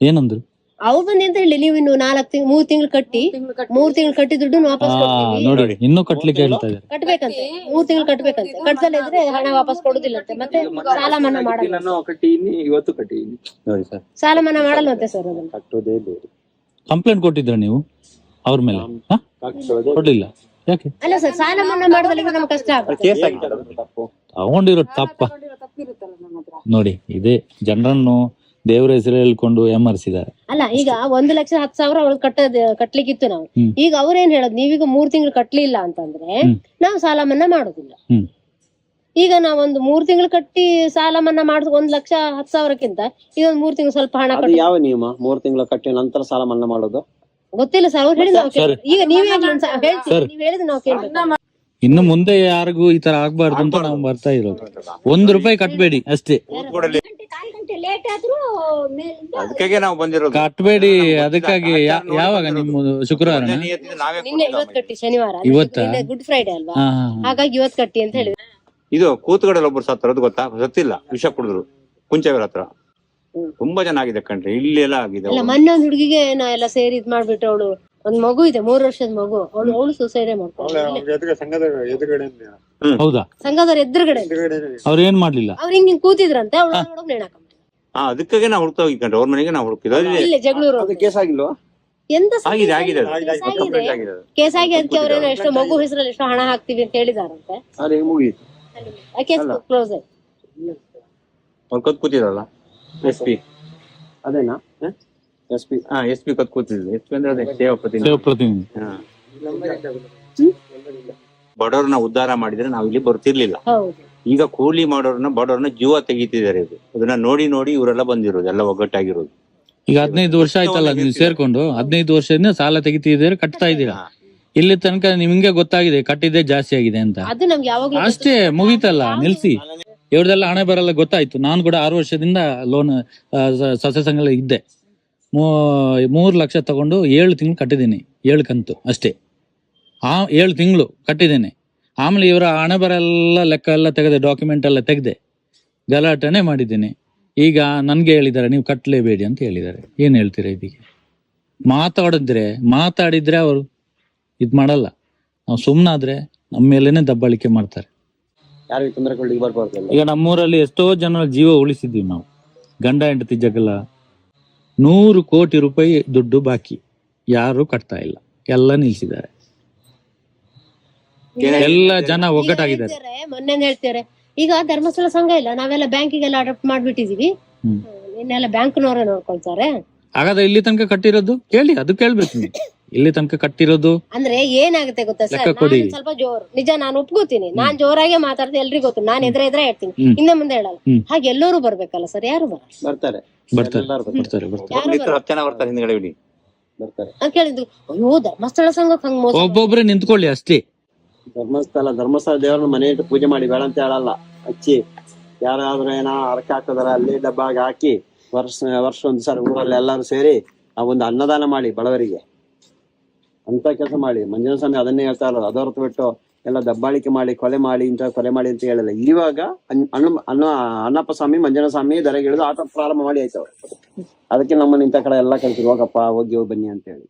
ಏನಂದ್ರು? ಅವ್ರು ಬಂದು ಅಂತ ಹೇಳಿ ನೀವು ಇನ್ನು ನಾಲ್ಕು ತಿಂಗ್ ಮೂರ್ ತಿಂಗಳು ಕಟ್ಟಿ ತಿಂಗ್ಳು ಕಟ್ಟಿ. ಮೂರ್ ತಿಂಗಳು ಕಟ್ಟಿ ದುಡ್ಡು ವಾಪಸ್ ಕೊಡ್ತೀವಿ. ನೋಡಿ ಇನ್ನು ಕಟ್ಲಿಕ್ಕೆ ಹೇಳ್ತಾ ಇದ್ದಾರೆ. ಕಟ್ಬೇಕಂತೆ. ಮೂರ್ ತಿಂಗಳು ಕಟ್ಬೇಕಂತೆ. ಕಟ್ದಲ್ಲ ಇದ್ರೆ ಹಣ ವಾಪಸ್ ಕೊಡುದಿಲ್ಲಂತೆ. ಮತ್ತೆ ಸಾಲ ಮನ್ನಾ ಮಾಡಲ್ಲ. ನಾನು ಕಟ್ಟಿನಿ ಇವತ್ತು ಕಟ್ಟಿನಿ ನೋಡಿ ಸರ್. ಸಾಲ ಮನ್ನಾ ಮಾಡಲ್ವಂತೆ ಸರ್ ಅದನ್ನ? ಕಟ್ಟೋದೇ ಬೇರೆ ಕಂಪ್ಲೇಂಟ್ ಕೊಟ್ಟಿದ್ರ ನೀವು? ಅವ್ರ ಮೇಲೆ? ಹಾ? ಕಟ್ಟೋದೇ ಕೊಡ್ಲಿಲ್ಲ. ಯಾಕೆ? ಅಲ್ಲ ಸರ್ ಸಾಲ ಮನ್ನಾ ಮಾಡೋದ್ರಲ್ಲಿ ನಮ್ಗೆ ಕಷ್ಟ ಆಗುತ್ತೆ. ಕೇಸ್. ಆಗಿದೆ. ತಪ್ಪು. ತಗೊಂಡಿರೋ ತಪ್ಪ ತಪ್ಪಿರುತ್ತಲ್ಲ ನಮ್ಮ ಹತ್ರ ನೋಡಿ ಇದೇ ಜನರನ್ನು ದೇವರ ಹೆಸರು ಹೇಳ್ಕೊಂಡು ಎಮ್ಮರ್ಸಿದ್ದಾರೆ ಅಲ್ಲ ಈಗ ಒಂದು ಲಕ್ಷ ಹತ್ತು ಸಾವಿರ ಅವ್ರಿಗೆ ಕಟ್ಟ ಕಟ್ಲಿಕ್ಕಿತ್ತು ನಾವು. ಹ್ಮ್. ಈಗ ಅವ್ರೇನ್ ಹೇಳೋದು ನೀವೀಗ ಮೂರ್ ತಿಂಗಳು ಕಟ್ಲಿಲ್ಲ ಅಂತಂದ್ರೆ ಹ್ಮ್. ನಾವು ಸಾಲ ಮನ್ನಾ ಮಾಡೋದಿಲ್ಲ. ಈಗ ಈಗ ನಾವೊಂದು ಮೂರ್ ತಿಂಗಳು ಕಟ್ಟಿ ಸಾಲ ಮನ್ನಾ ಮಾಡಿದ್ ಒಂದ್ ಲಕ್ಷ ಹತ್ತು ಸಾವಿರಕ್ಕಿಂತ ಈಗ ಒಂದ್ ಮೂರ್ ತಿಂಗಳು ಸ್ವಲ್ಪ ಹಣ ಅದು ಕಟ್ಟಿ. ಯಾವ ನಿಯಮ? ಮೂರ್ ತಿಂಗಳು ಕಟ್ಟಿ ನಂತರ ಸಾಲ ಮನ್ನಾ ಮಾಡೋದು? ಗೊತ್ತಿಲ್ಲ ಸರ್ ಅವ್ರು ಹೇಳಿ ನಾವು ಸರ್. ಈಗ ನೀವೇ ಆಗ್ಲಿ ಒಂದ್ ಹೇಳ್ತೀವಿ. ನೀವ್ ಹೇಳಿದ್ ನಾವು ಕೇಳ್ಬೇಕು. ಇನ್ನು ಮುಂದೆ ಯಾರಿಗೂ ಈ ತರ ಆಗ್ಬಾರ್ದು ಅಂತ ನಾವು ಬರ್ತಾ ಇರೋದು. ಒಂದ್ ರೂಪಾಯಿ ಕಟ್ಬೇಡಿ ಅಷ್ಟೇ. ಅದಕ್ಕಾಗೆ ನಾವು ಬಂದಿರೋದು. ಕಟ್ಬೇಡಿ ಅದಕ್ಕಾಗಿ ಯಾ- ಯಾವಾಗ ನಿಮ್ಮ ಶುಕ್ರವಾರ? ನಾವೇ ನಿನ್ನೆ ಇವತ್ ಕಟ್ಟಿ ಶನಿವಾರ. ಇವತ್ತಾ? ಗುಡ್ ಫ್ರೈಡೆ ಅಲ್ವಾ. ಹಾಗಾಗಿ ಇವತ್ ಕಟ್ಟಿ ಅಂತ ಹೇಳಿದ್ರು. ಇದು ಕೂತ್ಗಡಲ್ಲಿ ಒಬ್ರು ಸತ್ತರು ಅದು ಗೊತ್ತಾ? ಸತ್ತಿಲ್ಲ. ವಿಷ ಕುಡಿದ್ರು. ಕುಂಚವೀರ ಹತ್ರ. ಹ್ಮ್. ತುಂಬಾ ಜನ ಆಗಿದೆ ಕಣ್ರಿ. ಇಲ್ಲಿ ಎಲ್ಲ ಆಗಿದೆ ಅಲ್ಲ ಮೊನ್ನೆ ಒಂದ್ ಹುಡುಗಿಗೆ ನಾ ಎಲ್ಲ ಸೇರಿ ಇದ್ ಮಾಡ್ಬಿಟ್ಟು ಅವಳು. ಒಂದ್ ಮಗು ಇದೆ ಮೂರ್ ವರ್ಷದ ಮಗು. ಅವಳು ಅವಳು ಸೂಸೈಡ್ ಮಾಡ್ಕೊಂಡು ಹೌದಾ? ಸಂಘದವ್ರ ಎದುರುಗಡೆ ಅವ್ರು ಏನ್ ಮಾಡ್ಲಿಲ್ಲ? ಅವ್ರು ಹಿಂಗ್ ಹಿಂಗ್ ಕೂತಿದ್ರಂತೆ ಅವಳು ನೋಡಕ್. ಹಾ ಅದಕ್ಕಾಗೆ ನಾವು ಹುಡುಕ್ತಾ ಹೋಗಿ ಕಣ್ರಿ ಅವ್ರ ಮನೆಗೆ ನಾವು ಹುಡುಕಿದ್ವಿ ಅಲ್ಲಿ ಇಲ್ಲೇ ಜಗಳೂರು ಅದು ಕೇಸ್ ಆಗಿಲ್ವಾ? ಎಂತ ಆಗಿದೆ ಆಗಿದೆ ಆಗಿದೆ ಕಂಪ್ಲೇಂಟ್ ಆಗಿದೆ. ಅದು. ಕೇಸ್ ಆಗಿ ಅದಕ್ಕೆ ಅವ್ರೇನೋ ಎಷ್ಟೋ ಮಗು ಹೆಸರಲ್ಲಿ ಎಷ್ಟೋ ಹಣ ಹಾಕ್ತಿವಿ ಅಂತ ಹೇಳಿದಾರಂತೆ. ಅದು ಹೆಂಗ್ ಆ ಕೇಸ್ ಕ್ಲೋಸ್ ಆಯ್ತು. ಅವ್ರು ಕತ್ ಕೂತಿರಲ್ಲ ಎಸ್ ಪಿ. ಅದೇನಾ? ಎಸ್ ಪಿ ಹಾ ಎಸ್ ಪಿ ಕತ್ ಎಸ್ ಪಿ ಅಂದ್ರೆ ಅದೇ ಸೇವಾ ಪ್ರತಿನಿಧಿ. ಸೇವಾ ಪ್ರತಿನಿಧಿ. ಹಾ. ಬಡವ್ರನ್ನ ಉದ್ಧಾರ ಮಾಡಿದ್ರೆ ನಾವು ಇಲ್ಲಿ ಬರ್ತಿರ್ಲಿಲ್ಲ. ಹೌದು. ಈಗ ಕೂಲಿ ಮಾಡೋರ್ನ ಬಡವರನ್ನ ಜೀವ ತೆಗಿತಿದ್ದಾರೆ ಇದು. ಅದನ್ನ ನೋಡಿ ನೋಡಿ ಇವರೆಲ್ಲ ಬಂದಿರೋದು ಎಲ್ಲ ಒಗ್ಗಟ್ಟಾಗಿರೋದು. ಈಗ ಹದಿನೈದು ವರ್ಷ ಆಯ್ತಲ್ಲ ನೀವು ಸೇರ್ಕೊಂಡು? ಹದಿನೈದು ವರ್ಷದಿಂದ ಸಾಲ ತೆಗಿತಿದ್ದೀರಾ ಕಟ್ತಾ ಇದ್ದೀರಾ? ಇಲ್ಲಿ ತನಕ ನಿಮ್ಗೆ ಗೊತ್ತಾಗಿದೆ ಕಟ್ಟಿದ್ದೆ ಜಾಸ್ತಿ ಆಗಿದೆ ಅಂತ. ಅದು ನಮ್ಗೆ ಯಾವಾಗ್ಲೂ ಅಷ್ಟೇ ಮುಗಿತಲ್ಲ ನಿಲ್ಸಿ. ಇವ್ರದೆಲ್ಲ ಹಣ ಬರಲ್ಲ ಗೊತ್ತಾಯ್ತು. ನಾನು ಕೂಡ ಆರು ವರ್ಷದಿಂದ ಲೋನ್ ಸಸ್ಯ ಸಂಘದಲ್ಲಿ ಇದ್ದೆ. ಮೂರು ಲಕ್ಷ ತಗೊಂಡು ಏಳು ತಿಂಗಳು ಕಟ್ಟಿದ್ದೀನಿ ಏಳು ಕಂತು ಅಷ್ಟೇ. ಆ ಏಳು ತಿಂಗಳು ಕಟ್ಟಿದ್ದೇನೆ. ಆಮೇಲೆ ಇವರ ಹಣ ಬರೆಲ್ಲ ಲೆಕ್ಕ ಎಲ್ಲ ತೆಗೆದೆ ಡಾಕ್ಯುಮೆಂಟ್ ಎಲ್ಲ ತೆಗೆದೆ ಗಲಾಟೆನೆ ಮಾಡಿದ್ದೀನಿ. ಈಗ ನನಗೆ ಹೇಳಿದ್ದಾರೆ ನೀವು ಕಟ್ಟಲೇಬೇಡಿ ಅಂತ ಹೇಳಿದ್ದಾರೆ. ಏನು ಹೇಳ್ತೀರಾ ಇದೀಗ? ಮಾತಾಡಿದ್ರೆ ಮಾತಾಡಿದ್ರೆ ಅವರು ಇದು ಮಾಡಲ್ಲ. ನಾವು ಸುಮ್ನಾದ್ರೆ ನಮ್ಮ ಮೇಲೇನೆ ದಬ್ಬಾಳಿಕೆ ಮಾಡ್ತಾರೆ. ಈಗ ನಮ್ಮೂರಲ್ಲಿ ಎಷ್ಟೋ ಜನ ಜೀವ ಉಳಿಸಿದ್ದೀವಿ ನಾವು. ಗಂಡ ಹೆಂಡತಿ ಜಗಳ ನೂರು ಕೋಟಿ ರೂಪಾಯಿ ದುಡ್ಡು ಬಾಕಿ. ಯಾರು ಕಟ್ತಾ ಇಲ್ಲ. ಎಲ್ಲ ನಿಲ್ಸಿದ್ದಾರೆ. ಎಲ್ಲ ಜನ ಒಗ್ಗಟ್ಟಾಗಿದ್ದಾರೆ ಮೊನ್ನೆ ಹೇಳ್ತಾರೆ ಈಗ ಧರ್ಮಸ್ಥಳ ಸಂಘ ಇಲ್ಲ ನಾವೆಲ್ಲ ಬ್ಯಾಂಕಿಗೆಲ್ಲ ಅಡಾಪ್ಟ್ ಮಾಡ್ಬಿಟ್ಟಿದೀವಿ. ಇನ್ನೆಲ್ಲ ಬ್ಯಾಂಕ್ನವರೇ ನೋಡ್ಕೊಳ್ತಾರೆ. ಹಾಗಾದ್ರೆ ಇಲ್ಲಿ ತನಕ ಕಟ್ಟಿರೋದು? ಕೇಳಿ ಅದು ಕೇಳ್ಬೇಕು ನೀವು. ಇಲ್ಲಿ ತನಕ ಕಟ್ಟಿರೋದು? ಅಂದ್ರೆ ಏನಾಗುತ್ತೆ ಗೊತ್ತಾ ಸರ್? ಲೆಕ್ಕ ಕೊಡಿ. ನಾನು ಸ್ವಲ್ಪ ಜೋರು ನಿಜ ನಾನು ಒಪ್ಕೋತೀನಿ. ನಾನ್ ಜೋರಾಗೆ ಮಾತಾಡ್ದೆ ಎಲ್ರಿಗೂ ಗೊತ್ತು. ನಾನು ಎದುರ ಎದುರ ಹೇಳ್ತೀನಿ. ಹ್ಮ್. ಹಿಂದೆ ಮುಂದೆ ಹೇಳಲ್ಲ. ಹ್ಮ್. ಹಾಗೆ ಎಲ್ಲರೂ ಬರ್ಬೇಕಲ್ಲ ಸರ್? ಯಾರು ಬರಲ್ಲ? ಬರ್ತಾರೆ. ಬರ್ತಾರೆ. ಎಲ್ಲರೂ ಬರ್ತಾರೆ. ಬರ್ತಾರೆ ಯಾರು ಹತ್ತು ಜನ ಬರ್ತಾರೆ ಹಿಂದ್ಗಡೆ ಬಿಡಿ. ಬರ್ತಾರೆ. ಅಂತ ಕೇಳಿದ್ದು ಅಯ್ಯೋ ಧರ್ಮಸ್ಥಳ ಸಂಘಕ್ಕೆ ಹಂಗ್ ಮೋಸ ಒಬ್ಬೊಬ್ರೆ ನಿಂತ್ಕೊಳ್ಳಿ ಅಷ್ಟೇ. ಧರ್ಮಸ್ಥಳ ಧರ್ಮಸ್ಥಳ ದೇವರನ್ನ ಮನೆ ಇಟ್ಟು ಪೂಜೆ ಮಾಡಿ ಬೇಡ ಅಂತ ಹೇಳಲ್ಲ. ಹಚ್ಚಿ ಯಾರಾದ್ರೂ ಏನ ಅರಕೆ ಹಾಕಿದಾರ ಅಲ್ಲಿ ಡಬ್ಬಾಗ ಹಾಕಿ ವರ್ಷ ವರ್ಷ ಒಂದ್ ಸಲ ಊರಲ್ಲಿ ಎಲ್ಲಾರು ಸೇರಿ ಆ ಒಂದು ಅನ್ನದಾನ ಮಾಡಿ ಬಡವರಿಗೆ. ಅಂತ ಕೆಲಸ ಮಾಡಿ. ಮಂಜುನಾಥ ಸ್ವಾಮಿ ಅದನ್ನೇ ಹೇಳ್ತಾ ಇರೋದು. ಅದರ ಬಿಟ್ಟು ಎಲ್ಲ ದಬ್ಬಾಳಿಕೆ ಮಾಡಿ, ಕೊಲೆ ಮಾಡಿ, ಇಂಥ ಕೊಲೆ ಮಾಡಿ ಅಂತ ಹೇಳಲ್ಲ. ಇವಾಗ ಅಣ್ಣ ಅಣ್ಣ ಅಣ್ಣಪ್ಪ ಸ್ವಾಮಿ, ಮಂಜುನಾಥ ಸ್ವಾಮಿ ದರಗಿಳಿದು ಆಟ ಪ್ರಾರಂಭ ಮಾಡಿ ಆಯ್ತು ಅದಕ್ಕೆ ನಮ್ಮನ್ನ ಇಂಥ ಕಡೆ ಎಲ್ಲ ಕಳ್ಸಿದ್ರು ಹೋಗಪ್ಪ, ಹೋಗಿ ಹೋಗಿ ಬನ್ನಿ ಅಂತ ಹೇಳಿ